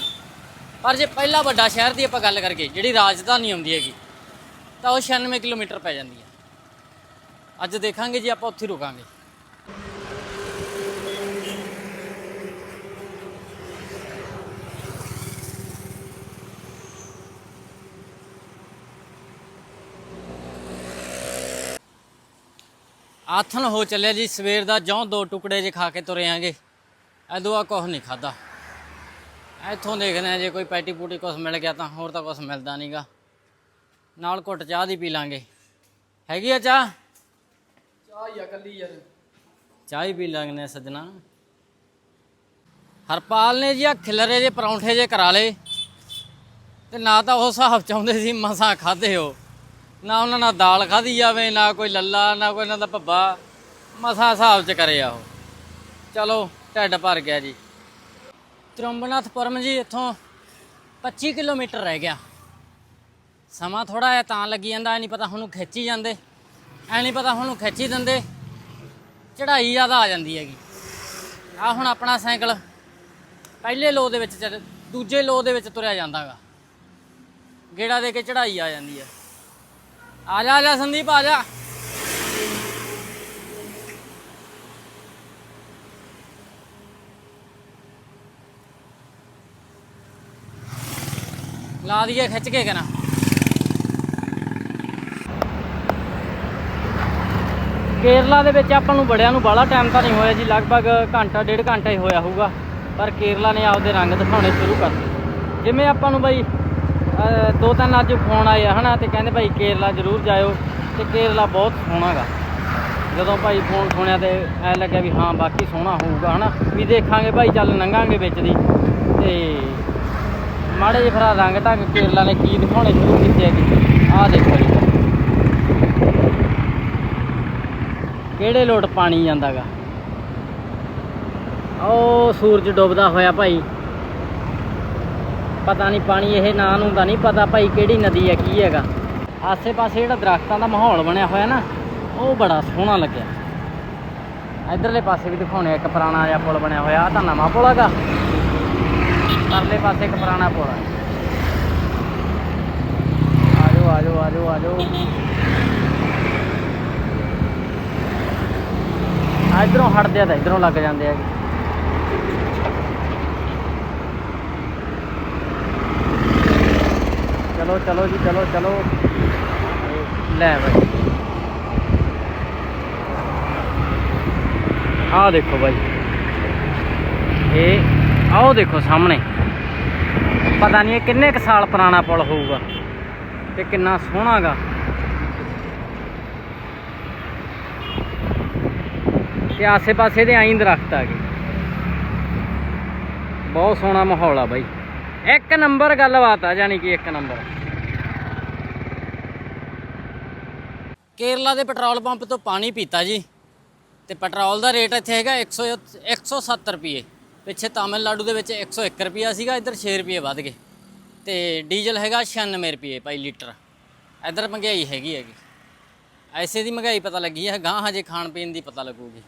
ਪਰ ਜੇ ਪਹਿਲਾ ਵੱਡਾ ਸ਼ਹਿਰ ਦੀ ਆਪਾਂ ਗੱਲ ਕਰਗੇ ਜਿਹੜੀ ਰਾਜਧਾਨੀ ਆਉਂਦੀ ਹੈਗੀ, ਤਾਂ ਉਹ 96 ਕਿਲੋਮੀਟਰ ਪੈ ਜਾਂਦੀ ਹੈ। ਅੱਜ ਦੇਖਾਂਗੇ ਜੀ ਆਪਾਂ ਉੱਥੇ ਹੀ ਰੁਕਾਂਗੇ। ਆਥਨ ਹੋ ਚੱਲਿਆ ਜੀ ਸਵੇਰ ਦਾ ਜੌਂ ਦੋ ਟੁਕੜੇ ਜੇ ਖਾ ਕੇ ਤੁਰੇ ਆਂਗੇ। ਐਦੋਂ ਆ ਕੁਛ ਨਹੀਂ ਖਾਦਾ ਇੱਥੋਂ ਦੇਖਦੇ ਆ ਜੇ ਕੋਈ ਪੈਟੀ ਪੂਟੀ ਕੁਛ ਮਿਲ ਗਿਆ ਤਾਂ ਹੋਰ ਤਾਂ ਕੁਛ ਮਿਲਦਾ ਨਹੀਂਗਾ ਨਾਲ ਘੁੱਟ ਚਾਹ ਦੀ ਪੀ ਲਾਂਗੇ। ਹੈਗੀ ਆ ਚਾਹ? ਚਾਹ ਹੀ ਆ ਕੱਲੀ ਯਾਰ। ਚਾਹ ਹੀ ਪੀ ਲਾਂਗੇ ਸੱਜਣਾ। ਹਰਪਾਲ ਨੇ ਜੀ ਆ ਖਿਲਰੇ ਜੇ ਪਰੌਂਠੇ ਜੇ ਕਰਾ ਲਏ। ਤੇ ਨਾ ਤਾਂ ਉਹ ਹਿਸਾਬ ਚਾਹੁੰਦੇ ਸੀ ਮਸਾਂ ਖਾਦੇ ਹੋ ਨਾ ਉਹਨਾਂ ਨਾਲ ਦਾਲ ਖਾਧੀ ਜਾਵੇ, ਨਾ ਕੋਈ ਲੱਲਾ, ਨਾ ਕੋਈ ਇਹਨਾਂ ਦਾ ਭੱਬਾ। ਮਸਾ ਹਿਸਾਬ ਚ ਕਰੇ ਆ ਉਹ। ਚਲੋ, ਢਿੱਡ ਭਰ ਗਿਆ ਜੀ। ਤਰੰਬਨਾਥਪੁਰਮ ਜੀ, ਇੱਥੋਂ 25 ਕਿਲੋਮੀਟਰ ਰਹਿ ਗਿਆ। ਸਮਾਂ ਥੋੜਾ ਜਿਹਾ ਤਾਂ ਲੱਗੀ ਜਾਂਦਾ ਨਹੀਂ ਪਤਾ ਹੁਣ ਖਿੱਚੀ ਜਾਂਦੇ। ਐ ਨਹੀਂ ਪਤਾ ਹੁਣ ਖਿੱਚੀ ਦਿੰਦੇ। ਚੜਾਈ ਜ਼ਿਆਦਾ ਆ ਜਾਂਦੀ ਹੈਗੀ। ਆ ਹੁਣ ਆਪਣਾ ਸਾਈਕਲ ਪਹਿਲੇ ਲੋ ਦੇ ਵਿੱਚ ਚੱਲ- ਦੂਜੇ ਲੋ ਦੇ ਵਿੱਚ ਤੁਰਿਆ ਜਾਂਦਾਗਾ। ਗੇੜਾ ਦੇ ਕੇ ਚੜਾਈ ਆ ਜਾਂਦੀ ਹੈ। ਆ ਜਾ ਆ ਜਾ ਸੰਦੀਪ, ਆ ਜਾ। ਲਾ ਦਈਏ ਖਿੱਚ ਕੇ ਕਰਾਂ ਕੇਰਲਾ ਦੇ ਵਿੱਚ ਆਪਾਂ ਨੂੰ ਬੜਿਆਂ ਨੂੰ ਬਾਹਲਾ ਟਾਈਮ ਤਾਂ ਨਹੀਂ ਹੋਇਆ ਜੀ, ਲਗਭਗ ਘੰਟਾ, ਡੇਢ ਘੰਟਾ ਹੀ ਹੋਇਆ ਹੋਊਗਾ। ਪਰ ਕੇਰਲਾ ਨੇ ਆਪਦੇ ਰੰਗ ਦਿਖਾਉਣੇ ਸ਼ੁਰੂ ਕਰਤੇ। ਜਿਵੇਂ ਆਪਾਂ ਨੂੰ ਬਾਈ ਦੋ ਤਿੰਨ ਅੱਜ ਫੋਨ ਆਏ ਆ ਹਨਾ ਤੇ ਕਹਿੰਦੇ ਭਾਈ ਕੇਰਲਾ ਜ਼ਰੂਰ ਜਾਇਓ ਤੇ ਕੇਰਲਾ ਬਹੁਤ ਸੋਹਣਾਗਾ ਜਦੋਂ ਭਾਈ ਫੋਨ ਸੁਣਿਆ ਤੇ ਐ ਲੱਗਿਆ ਵੀ ਹਾਂ ਬਾਕੀ ਸੋਹਣਾ ਹੋਊਗਾ ਹਨਾ। ਵੀ ਦੇਖਾਂਗੇ ਭਾਈ ਚੱਲ ਲੰਘਾਂਗੇ ਵਿੱਚ ਦੀ ਤੇ ਮਾੜੇ ਜਿਹੇ ਫਿਰ ਰੰਗ ਢੰਗ ਕੇਰਲਾ ਨੇ ਕੀ ਦਿਖਾਉਣੇ ਸ਼ੁਰੂ ਕੀਤੇ ਹੈਗੇ ਆਹ ਦੇਖੋ ਜੀ। ਕਿਹੜੇ ਲੋਟ ਪਾਣੀ ਜਾਂਦਾਗਾ ਉਹ ਸੂਰਜ ਡੁੱਬਦਾ ਹੋਇਆ ਭਾਈ। ਪਤਾ ਨਹੀਂ ਪਾਣੀ ਇਹ ਨਾਂ ਨੂੰ ਤਾਂ ਨਹੀਂ ਪਤਾ ਭਾਈ ਕਿਹੜੀ ਨਦੀ ਹੈ, ਕੀ ਹੈਗਾ। ਆਸੇ-ਪਾਸੇ ਜਿਹੜਾ ਦਰਖਤਾਂ ਦਾ ਮਾਹੌਲ ਬਣਿਆ ਹੋਇਆ ਨਾ, ਉਹ ਬੜਾ ਸੋਹਣਾ ਲੱਗਿਆ। ਇਧਰਲੇ ਪਾਸੇ ਵੀ ਦਿਖਾਉਣੇ ਇੱਕ ਪੁਰਾਣਾ ਜਿਹਾ ਪੁਲ ਬਣਿਆ ਹੋਇਆ ਆ ਤਾਂ ਨਵਾਂ ਪੁਲ ਹੈਗਾ। ਪਰਲੇ ਪਾਸੇ ਇੱਕ ਪੁਰਾਣਾ ਪੁਲ ਹੈ ਆਜੋ ਆਜੋ ਆਜੋ ਆਜੋ। ਇਧਰੋਂ ਹਟਦੇ ਆ ਤਾਂ ਇਧਰੋਂ ਲੱਗ ਜਾਂਦੇ ਆ ਚਲੋ ਚਲੋ ਜੀ, ਚਲੋ ਚਲੋ। ਲੈ ਬਾਈ। ਆਹ ਦੇਖੋ ਬਾਈ। ਇਹ ਆਓ ਦੇਖੋ ਸਾਹਮਣੇ। ਪਤਾ ਨਹੀਂ ਇਹ ਕਿੰਨੇ ਕੁ ਸਾਲ ਪੁਰਾਣਾ ਪੁਲ ਹੋਊਗਾ ਤੇ ਕਿੰਨਾ ਸੋਹਣਾਗਾ। ਤੇ ਆਸੇ-ਪਾਸੇ ਦੇ ਆਈਂ ਦਰਖਤ ਆ ਗਏ। ਬਹੁਤ ਸੋਹਣਾ ਮਾਹੌਲ ਆ ਬਾਈ। ਇੱਕ ਨੰਬਰ ਗੱਲਬਾਤ ਆ ਜਾਨੀ ਕਿ ਇੱਕ ਨੰਬਰ। ਕੇਰਲਾ ਦੇ ਪੈਟਰੋਲ ਪੰਪ ਤੋਂ ਪਾਣੀ ਪੀਤਾ ਜੀ। ਤੇ ਪੈਟਰੋਲ ਦਾ ਰੇਟ ਇੱਥੇ ਹੈਗਾ 100 170 ਰੁਪਏ। ਪਿੱਛੇ ਤਾਮਿਲਨਾਡੂ ਦੇ ਵਿੱਚ 101 ਰੁਪਿਆ ਸੀਗਾ, ਇੱਧਰ 6 ਰੁਪਏ ਵੱਧ ਗਏ। ਤੇ ਡੀਜ਼ਲ ਹੈਗਾ 96 ਰੁਪਏ ਭਾਈ ਲੀਟਰ। ਇੱਧਰ ਮਹਿੰਗਾਈ ਹੈਗੀ ਹੈਗੀ। ਐਸੇ ਦੀ ਮਹਿੰਗਾਈ ਪਤਾ ਲੱਗੀ ਹੈ ਗਾਂ ਹਜੇ ਖਾਣ ਪੀਣ ਦੀ ਪਤਾ ਲੱਗੂਗੀ।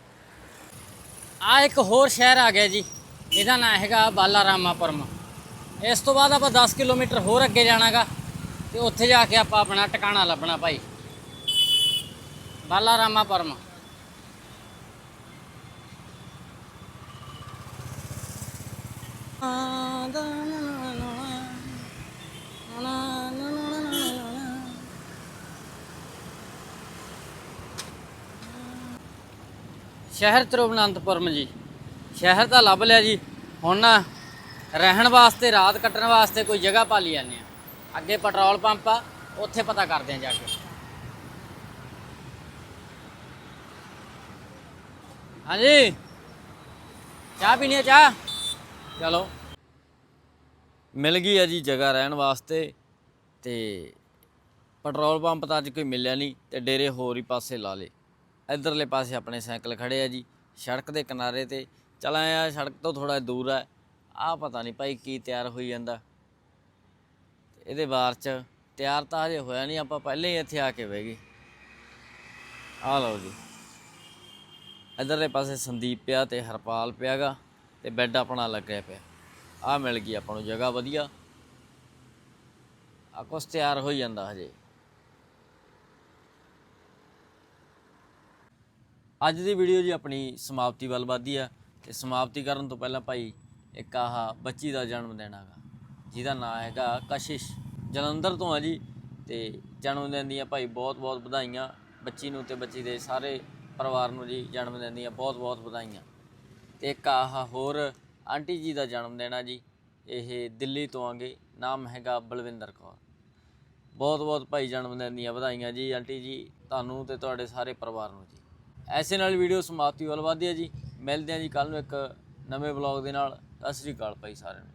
ਆ ਇੱਕ ਹੋਰ ਸ਼ਹਿਰ ਆ ਗਿਆ ਜੀ। ਇਹਦਾ ਨਾਂ ਹੈਗਾ ਬਾਲਾਰਾਮਾਪੁਰਮ। ਇਸ ਤੋਂ ਬਾਅਦ ਆਪਾਂ 10 ਕਿਲੋਮੀਟਰ ਹੋਰ ਅੱਗੇ ਜਾਣਾਗਾ ਤੇ ਉੱਥੇ ਜਾ ਕੇ ਆਪਾਂ ਆਪਣਾ ਟਿਕਾਣਾ ਲੱਭਣਾ ਭਾਈ। ਬਾਲਾਰਾਮਾਪੁਰਮ ਸ਼ਹਿਰ ਤਿਰੂਵਨੰਤਪੁਰਮ ਜੀ। ਸ਼ਹਿਰ ਤਾਂ ਲੱਭ ਲਿਆ ਜੀ। ਹੁਣ ਨਾ ਰਹਿਣ ਵਾਸਤੇ, ਰਾਤ ਕੱਟਣ ਵਾਸਤੇ ਕੋਈ ਜਗ੍ਹਾ ਪਾ ਲਈ ਜਾਂਦੇ ਆ। ਅੱਗੇ ਪੈਟਰੋਲ ਪੰਪ ਆ, ਉੱਥੇ ਪਤਾ ਕਰਦੇ ਆ ਜਾ ਕੇ। ਹਾਂਜੀ। ਚਾਹ ਪੀਣੀ ਹੈ ਚਾਹ? ਚਲੋ। ਮਿਲ ਗਈ ਆ ਜੀ ਜਗ੍ਹਾ ਰਹਿਣ ਵਾਸਤੇ, ਤੇ ਪੈਟਰੋਲ ਪੰਪ ਤਾਂ ਅੱਜ ਕੋਈ ਮਿਲਿਆ ਨਹੀਂ, ਤੇ ਡੇਰੇ ਹੋਰ ਹੀ ਪਾਸੇ ਲਾ ਲੇ ਇਧਰਲੇ ਪਾਸੇ ਆਪਣੇ ਸਾਈਕਲ ਖੜੇ ਆ ਜੀ, ਸੜਕ ਦੇ ਕਿਨਾਰੇ ਤੇ। ਚਲ ਆਇਆ ਸੜਕ ਤੋਂ ਥੋੜਾ ਦੂਰ ਆ। ਆ ਪਤਾ ਨਹੀਂ ਭਾਈ ਕੀ ਤਿਆਰ ਹੋਈ ਜਾਂਦਾ। ਇਹਦੇ ਬਾਰ ਚ ਤਿਆਰ ਤਾਂ ਹਜੇ ਹੋਇਆ ਨਹੀਂ, ਆਪਾਂ ਪਹਿਲੇ ਹੀ ਇੱਥੇ ਆ ਕੇ ਬਹਿ ਗਏ। ਆ ਲਓ ਜੀ। ਇਧਰਲੇ ਪਾਸੇ ਸੰਦੀਪ ਪਿਆ ਤੇ ਹਰਪਾਲ ਪਿਆਗਾ ਤੇ ਬੈੱਡ ਆਪਣਾ ਲੱਗਿਆ ਪਿਆ। ਆ ਮਿਲ ਗਈ ਆਪਾਂ ਨੂੰ ਜਗ੍ਹਾ ਵਧੀਆ। ਆ ਕੁਛ ਤਿਆਰ ਹੋਈ ਜਾਂਦਾ ਹਜੇ। ਅੱਜ ਦੀ ਵੀਡੀਓ ਜੀ ਆਪਣੀ ਸਮਾਪਤੀ ਵੱਲ ਵਧਦੀ ਆ ਤੇ ਸਮਾਪਤੀ ਕਰਨ ਤੋਂ ਪਹਿਲਾਂ ਭਾਈ ਇੱਕ ਆਹ ਬੱਚੀ ਦਾ ਜਨਮ ਦਿਨ ਹੈਗਾ, ਜਿਹਦਾ ਨਾਮ ਹੈਗਾ ਕਸ਼ਿਸ਼। ਜਲੰਧਰ ਤੋਂ ਆ ਜੀ ਤੇ ਜਨਮ ਦਿਨ ਦੀਆਂ ਭਾਈ ਬਹੁਤ ਬਹੁਤ ਵਧਾਈਆਂ, ਬੱਚੀ ਨੂੰ ਤੇ ਬੱਚੀ ਦੇ ਸਾਰੇ ਪਰਿਵਾਰ ਨੂੰ ਜੀ ਜਨਮ ਦਿਨ ਦੀਆਂ ਬਹੁਤ ਬਹੁਤ ਵਧਾਈਆਂ। ਤੇ ਇੱਕ ਆਹ ਹੋਰ ਆਂਟੀ ਜੀ ਦਾ ਜਨਮ ਦਿਨ ਆ ਜੀ, ਇਹ ਦਿੱਲੀ ਤੋਂ ਆਗੇ, ਨਾਮ ਹੈਗਾ ਬਲਵਿੰਦਰ ਕੌਰ। ਬਹੁਤ ਬਹੁਤ ਭਾਈ ਜਨਮ ਦਿਨ ਦੀਆਂ ਵਧਾਈਆਂ ਜੀ ਆਂਟੀ ਜੀ, ਤੁਹਾਨੂੰ ਤੇ ਤੁਹਾਡੇ ਸਾਰੇ ਪਰਿਵਾਰ ਨੂੰ ਜੀ। ਐਸੇ ਨਾਲ ਵੀਡੀਓ ਸਮਾਪਤੀ ਵੱਲ ਵਧਦੀ ਹੈ ਜੀ, ਮਿਲਦੇ ਹਾਂ ਜੀ ਕੱਲ ਨੂੰ ਇੱਕ ਨਵੇਂ ਵਲੌਗ ਦੇ ਨਾਲ। ਸਤਿ ਸ੍ਰੀ ਅਕਾਲ ਭਾਈ ਸਾਰਿਆਂ ਨੂੰ।